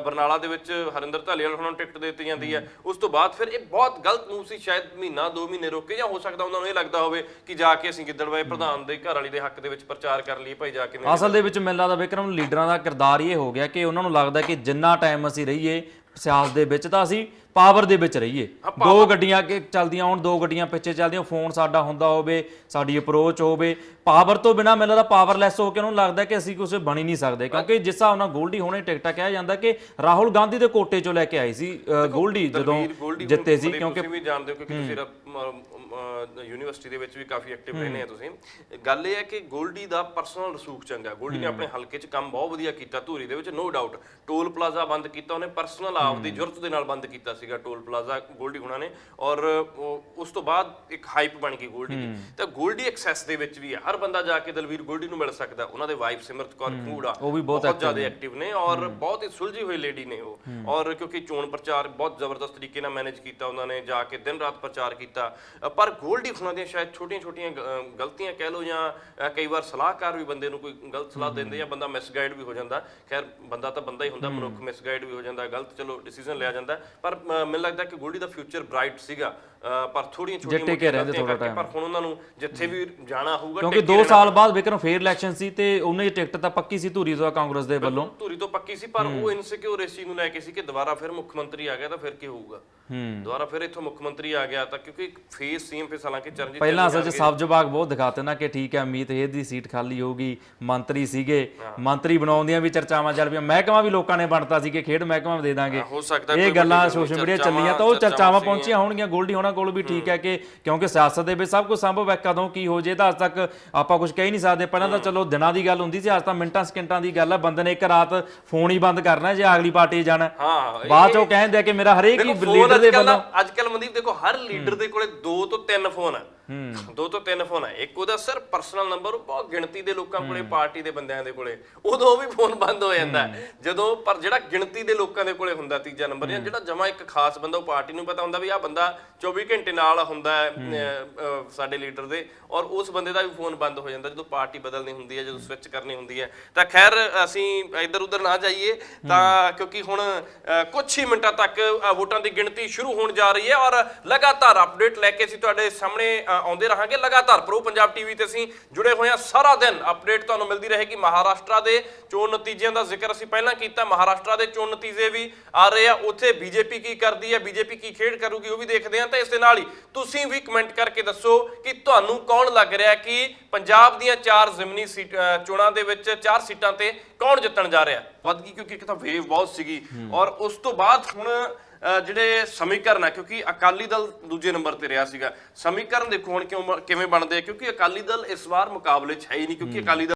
ਬਰਨਾਲਾ ਦੇ ਵਿੱਚ ਹਰਿੰਦਰ ਧਾਲੀਵਾਲ ਉਹਨਾਂ ਨੂੰ ਟਿਕਟ ਦੇ ਦਿੱਤੀ ਜਾਂਦੀ ਹੈ। ਉਸ ਤੋਂ ਬਾਅਦ ਫਿਰ ਇਹ ਬਹੁਤ ਗਲਤ ਮੂਵ ਸੀ ਸ਼ਾਇਦ ਮਹੀਨਾ ਦੋ ਮਹੀਨੇ ਰੋਕੇ ਜਾਂ ਹੋ ਸਕਦਾ ਉਹਨਾਂ ਨੂੰ ਇਹ ਲੱਗਦਾ ਹੋਵੇ ਕਿ ਜਾ ਕੇ ਅਸੀਂ ਗਿੱਦੜਵਾਏ ਪ੍ਰਧਾਨ ਦੇ ਘਰ ਵਾਲੀ ਦੇ ਹੱਕ ਦੇ ਵਿੱਚ ਪ੍ਰਚਾਰ ਕਰ ਲਈਏ ਭਾਈ ਜਾ ਕੇ ਅਸਲ ਦੇ ਵਿੱਚ ਮੈਨੂੰ ਲੱਗਦਾ ਵਿਕਰਮ ਲੀਡਰਾਂ ਦਾ ਕਿਰਦਾਰ ਹੀ ਇਹ ਹੋ ਗਿਆ ਕਿ ਉਹਨਾਂ ਨੂੰ ਲੱਗਦਾ ਕਿ ਜਿੰਨਾ ਟਾਈਮ ਅਸੀਂ ਰਹੀਏ ਸਿਆਸਤ ਦੇ ਵਿੱਚ ਤਾਂ ਅਸੀਂ ਪਾਵਰ ਦੇ ਵਿੱਚ ਰਹੀਏ। ਦੋ ਗੱਡੀਆਂ ਅੱਗੇ ਚੱਲਦੀਆਂ ਹੋਣ ਦੋ ਗੱਡੀਆਂ ਪਿੱਛੇ ਚੱਲਦੀਆਂ ਫੋਨ ਸਾਡਾ ਹੁੰਦਾ ਹੋਵੇ ਸਾਡੀ ਅਪਰੋਚ ਹੋਵੇ। ਪਾਵਰ ਤੋਂ ਬਿਨਾ ਮੈਨੂੰ ਲੱਗਦਾ ਪਾਵਰਲੈਸ ਹੋ ਕੇ ਉਹਨਾਂ ਲੱਗਦਾ ਕਿ ਅਸੀਂ ਕੁਝ ਬਣ ਹੀ ਨਹੀਂ ਸਕਦੇ। ਕਿਉਂਕਿ ਜਿਸ ਹਿਸਾਬ ਨਾਲ ਗੋਲਡੀ ਹੋਣੇ ਟਿਕਟਾਂ ਕਿਹਾ ਜਾਂਦਾ ਕਿ ਰਾਹੁਲ ਗਾਂਧੀ ਦੇ ਕੋਟੇ ਚੋਂ ਲੈ ਕੇ ਆਈ ਸੀ ਗੋਲਡੀ ਜਦੋਂ ਜਿੱਤੇ ਸੀ ਕਿਉਂਕਿ ਤੁਸੀਂ ਵੀ ਜਾਣਦੇ ਹੋ ਕਿਉਂਕਿ ਤੁਸੀਂ ਯੂਨੀਵਰਸਿਟੀ ਦੇ ਵਿੱਚ ਵੀ ਕਾਫੀ ਐਕਟਿਵ ਰਹੇ ਨੇ ਤੁਸੀਂ। ਗੱਲ ਇਹ ਹੈ ਕਿ ਗੋਲਡੀ ਦਾ ਪਰਸਨਲ ਰਸੂਖ ਚੰਗਾ। ਗੋਲਡੀ ਨੇ ਆਪਣੇ ਹਲਕੇ 'ਚ ਕੰਮ ਬਹੁਤ ਵਧੀਆ ਕੀਤਾ ਧੂਰੀ ਦੇ ਵਿੱਚ ਨੋ ਡਾਊਟ ਟੋਲ ਪਲਾਜ਼ਾ ਬੰਦ ਕੀਤਾ ਉਹਨੇ ਪਰਸਨਲ ਆਪਦੀ ਜ਼ਰੂਰਤ ਦੇ ਨਾਲ ਬੰਦ ਕੀਤਾ ਸੀਗਾ ਟੋਲ ਪਲਾਜ਼ਾ ਗੋਲਡੀ ਹੁਣਾਂ ਨੇ ਔਰ ਉਸ ਤੋਂ ਬਾਅਦ ਇੱਕ ਹਾਈਪ ਬਣ ਗਈ ਗੋਲਡੀ ਦੀ। ਤਾਂ ਗੋਲਡੀ ਐਕਸੈਸ ਦੇ ਵਿੱਚ ਵੀ ਹੈ। ਹਰ ਬੰਦਾ ਜਾ ਕੇ ਦਲਵੀਰ ਗੋਲਡੀ ਨੂੰ ਮਿਲ ਸਕਦਾ। ਉਹਨਾਂ ਦੇ ਵਾਈਫ ਸਿਮਰਤ ਕੌਰ ਖੂੜਾ ਉਹ ਵੀ ਬਹੁਤ ਜ਼ਿਆਦਾ ਐਕਟਿਵ ਨੇ ਔਰ ਬਹੁਤ ਹੀ ਸੁਲਝੀ ਹੋਈ ਲੇਡੀ ਨੇ ਉਹ। ਔਰ ਕਿਉਂਕਿ ਚੋਣ ਪ੍ਰਚਾਰ ਬਹੁਤ ਜ਼ਬਰਦਸਤ ਤਰੀਕੇ ਨਾਲ ਮੈਨੇਜ ਕੀਤਾ ਉਹਨਾਂ ਨੇ ਜਾ ਕੇ ਦਿਨ ਰਾਤ ਪ੍ਰਚਾਰ ਕੀਤਾ। ਪਰ ਗੋਲਡੀ ਹੁਣਾਂ ਦੀਆਂ ਸ਼ਾਇਦ ਛੋਟੀਆਂ-ਛੋਟੀਆਂ ਗਲਤੀਆਂ ਕਹਿ ਲਓ ਜਾਂ ਕਈ ਵਾਰ ਸਲਾਹਕਾਰ ਵੀ ਬੰਦੇ ਨੂੰ ਕੋਈ ਗਲਤ ਸਲਾਹ ਦਿੰਦੇ ਜਾਂ ਬੰਦਾ ਮਿਸਗਾਈਡ ਵੀ ਹੋ ਜਾਂਦਾ। ਖੈਰ ਬੰਦਾ ਤਾਂ ਬੰਦਾ ਹੀ ਹੁੰਦਾ ਮਨੁੱਖ ਮਿਸਗਾਈਡ ਵੀ ਹੋ ਜਾਂਦਾ ਗਲਤ ਚਲੋ ਡਿਸੀਜਨ ਲਿਆ ਜਾਂਦਾ। ਪਰ ਮੈਨੂੰ ਲੱਗਦਾ ਕਿ ਗੋਲਡੀ ਦਾ ਫਿਊਚਰ ਬ੍ਰਾਈਟ ਸੀਗਾ। ਪਰ ਥੋੜੀਆਂ ਛੋਟੀਆਂ ਜਿੱਤੇ ਰਹਿੰਦੇ ਪਰ ਹੁਣ ਉਹਨਾਂ ਨੂੰ ਜਿੱਥੇ ਵੀ ਜਾਣਾ ਹੋਊਗਾ ਕਿਉਂਕਿ ਟਿਕ ਕੇ 2 ਸਾਲ ਬਾਅਦ ਵਿਕਰਮ ਫੇਰ ਇਲੈਕਸ਼ਨ ਸੀ ਤੇ ਉਹਨੇ ਦੀ ਟਿਕਟ ਤਾਂ ਪੱਕੀ ਸੀ ਧੂਰੀ ਤੋਂ ਕਾਂਗਰਸ ਦੇ ਵੱਲੋਂ। ਧੂਰੀ ਤੋਂ ਪੱਕੀ ਸੀ ਪਰ ਉਹ ਇਨਸਿਕਿਉਰ ਚੀਜ਼ ਨੂੰ ਲੈ ਕੇ ਸੀ ਕਿ ਦੁਬਾਰਾ ਫਿਰ ਮੁੱਖ ਮੰਤਰੀ ਆ ਗਿਆ ਤਾਂ ਫਿਰ ਕੀ ਹੋਊਗਾ? ਹੂੰ। ਦੁਬਾਰਾ ਫਿਰ ਇੱਥੋਂ ਮੁੱਖ ਮੰਤਰੀ ਆ ਗਿਆ ਤਾਂ ਕਿਉਂਕਿ ਇੱਕ ਫੇਸ ਸੀਐਮ ਫੇਸ ਹਾਲਾਂਕਿ ਚਰਨਜੀਤ ਪਹਿਲਾਂ ਅਸਲ 'ਚ ਸਬਜ਼ ਬਾਗ ਬਹੁਤ ਦਿਖਾਤੇ ਨਾ ਕਿ ਠੀਕ ਹੈ ਅਮੀਤ ਹੇਰ ਦੀ ਸੀਟ ਖਾਲੀ ਹੋਊਗੀ ਮੰਤਰੀ ਸੀਗੇ। ਮੰਤਰੀ ਬਣਾਉਣ ਦੀਆਂ ਵੀ ਚਰਚਾਵਾਂ ਚੱਲ ਪਈਆਂ। ਮਹਿਕਮਾ ਵੀ ਲੋਕਾਂ ਨੇ ਬਣਤਾ ਸੀ ਕਿ ਖੇਡ ਮਹਿਕਮਾ ਦੇ ਦਾਂਗੇ। ਇਹ ਗੱਲਾਂ ਸੋਸ਼ਲ ਮੀਡੀਆ ਚੱਲੀਆਂ ਤਾਂ ਉਹ ਚਰਚਾਵਾਂ। ਪਹੁੰਚੀਆਂ ਹੋਣਗੀਆਂ ਗੋਲਡੀ ਹੋਣਾ ਕੋਲ ਵੀ ਠੀਕ ਹੈ ਕਿ ਕਿਉਂਕਿ ਸਿਆਸਤ ਦੇ ਵਿੱਚ ਸਭ ਕੁਝ ਸੰਭਵ ਹੈ ਕਦੋਂ ਕੀ ਹੋ ਜੇ ਤਾਂ ਅੱਜ ਤੱਕ ਆਪਾਂ ਕੁਝ ਕਹਿ ਨਹੀਂ ਸਕਦੇ। ਪਹਿਲਾਂ ਤਾਂ ਚਲੋ ਦਿਨਾਂ ਦੀ ਗੱਲ ਹੁੰਦੀ ਸੀ ਅੱਜ ਤਾਂ ਮਿੰਟਾਂ ਸਕਿੰਟਾਂ ਦੀ ਗੱਲ ਹੈ। ਬੰਦੇ ਨੇ ਇੱਕ ਰਾਤ ਫੋਨ ਹੀ ਬੰਦ ਕਰਨਾ ਜੇ ਅਗਲੀ ਪਾਰਟੀ ਜਾਣਾ ਹਾਂ। ਬਾਅਦ ਚ ਉਹ ਕਹਿੰਦੇ ਕਿ ਮੇਰਾ ਹਰੇਕ ਹੀ ਲੀਡਰ ਦੇ ਵੱਲੋਂ ਅੱਜ ਕੱਲ ਮਨਦੀਪ ਦੇਖੋ ਹਰ ਲੀਡਰ ਦੇ ਕੋਲੇ ਦੋ ਤੋਂ ਤਿੰਨ ਫੋਨ ਆ। ਦੋ ਤੋਂ ਤਿੰਨ ਫੋਨ ਆ। ਇੱਕ ਉਹਦਾ ਸਿਰ ਪਰਸਨਲ ਨੰਬਰ ਬਹੁਤ ਗਿਣਤੀ ਦੇ ਲੋਕਾਂ ਕੋਲੇ ਪਾਰਟੀ ਦੇ ਬੰਦਿਆਂ ਦੇ ਕੋਲੇ। ਉਦੋਂ ਵੀ ਫੋਨ ਬੰਦ ਹੋ ਜਾਂਦਾ। ਜਦੋਂ ਪਰ ਜਿਹੜਾ ਗਿਣਤੀ ਦੇ ਲੋਕਾਂ ਦੇ ਕੋਲੇ ਹੁੰਦਾ ਤੀਜਾ ਨੰਬਰ ਜਾਂ ਜਿਹੜਾ ਜਮਾ ਇੱਕ ਖਾਸ ਬੰਦਾ ਉਹ ਪਾਰਟੀ ਨੂੰ ਪਤਾ ਹੁੰਦਾ ਵੀ ਆਹ ਬੰਦਾ 24 ਘੰਟੇ ਨਾਲ ਹੁੰਦਾ ਸਾਡੇ ਲੀਡਰ ਦੇ। ਔਰ ਉਸ ਬੰਦੇ ਦਾ ਵੀ ਫੋਨ ਬੰਦ ਹੋ ਜਾਂਦਾ ਜਦੋਂ ਪਾਰਟੀ ਬਦਲਣੀ ਹੁੰਦੀ ਹੈ ਜਦੋਂ ਸਵਿਚ ਕਰਨੀ ਹੁੰਦੀ ਹੈ। ਤਾਂ ਖੈਰ ਅਸੀਂ ਇੱਧਰ ਉੱਧਰ ਨਾ ਜਾਈਏ। ਤਾਂ ਕਿਉਂਕਿ ਹੁਣ ਕੁਛ ਹੀ ਮਿੰਟਾਂ ਤੱਕ ਵੋਟਾਂ ਦੀ ਗਿਣਤੀ ਸ਼ੁਰੂ ਹੋਣ ਜਾ ਰਹੀ ਹੈ। ਔਰ ਲਗਾਤਾਰ ਅਪਡੇਟ ਲੈ ਕੇ ਅਸੀਂ ਤੁਹਾਡੇ ਸਾਹਮਣੇ ਆਉਂਦੇ ਰਹਾਂਗੇ। ਲਗਾਤਾਰ ਪ੍ਰੋ ਪੰਜਾਬ ਟੀਵੀ ਤੇ ਅਸੀਂ ਜੁੜੇ ਹੋਏ ਹਾਂ। ਸਾਰਾ ਦਿਨ ਅਪਡੇਟ ਤੁਹਾਨੂੰ ਮਿਲਦੀ ਰਹੇਗੀ ਮਹਾਰਾਸ਼ਟਰ ਦੇ ਚੋਣ ਨਤੀਜਿਆਂ ਦਾ ਜ਼ਿਕਰ ਅਸੀਂ ਪਹਿਲਾਂ ਕੀਤਾ। ਮਹਾਰਾਸ਼ਟਰ ਦੇ ਚੋਣ ਨਤੀਜੇ ਵੀ ਆ ਰਹੇ ਆ। ਉੱਥੇ ਬੀਜੇਪੀ ਕੀ ਕਰਦੀ ਹੈ ਬੀਜੇਪੀ ਕੀ ਖੇਡ ਕਰੂਗੀ ਉਹ ਵੀ ਦੇਖਦੇ ਹਾਂ। ਤਾਂ ਇਸ ਦੇ ਨਾਲ ਹੀ ਤੁਸੀਂ ਵੀ ਕਮੈਂਟ ਕਰਕੇ ਦੱਸੋ ਕਿ ਤੁਹਾਨੂੰ ਕੌਣ ਲੱਗ ਰਿਹਾ ਕਿ ਪੰਜਾਬ ਦੀਆਂ ਚਾਰ ਜ਼ਿਮਨੀ ਚੋਣਾਂ ਦੇ ਵਿੱਚ ਚਾਰ ਸੀਟਾਂ ਤੇ ਕੌਣ ਜਿੱਤਣ ਜਾ ਰਿਹਾ। ਵੱਧ ਗਈ ਕਿਉਂਕਿ ਇੱਕ ਤਾਂ ਵੇਵ ਬਹੁਤ ਸੀਗੀ। ਔਰ ਉਸ ਤੋਂ ਬਾਅਦ ਹੁਣ ਜਿਹੜੇ ਸਮੀਕਰਨ ਆ ਕਿਉਂਕਿ ਅਕਾਲੀ ਦਲ ਦੂਜੇ ਨੰਬਰ ਤੇ ਰਿਹਾ ਸੀਗਾ। ਸਮੀਕਰਨ ਦੇਖੋ ਹੁਣ ਕਿਉਂ ਕਿਵੇਂ ਬਣਦੇ ਆ ਕਿਉਂਕਿ ਅਕਾਲੀ ਦਲ ਇਸ ਵਾਰ ਮੁਕਾਬਲੇ 'ਚ ਹੈ ਹੀ ਨਹੀਂ ਕਿਉਂਕਿ ਅਕਾਲੀ ਦਲ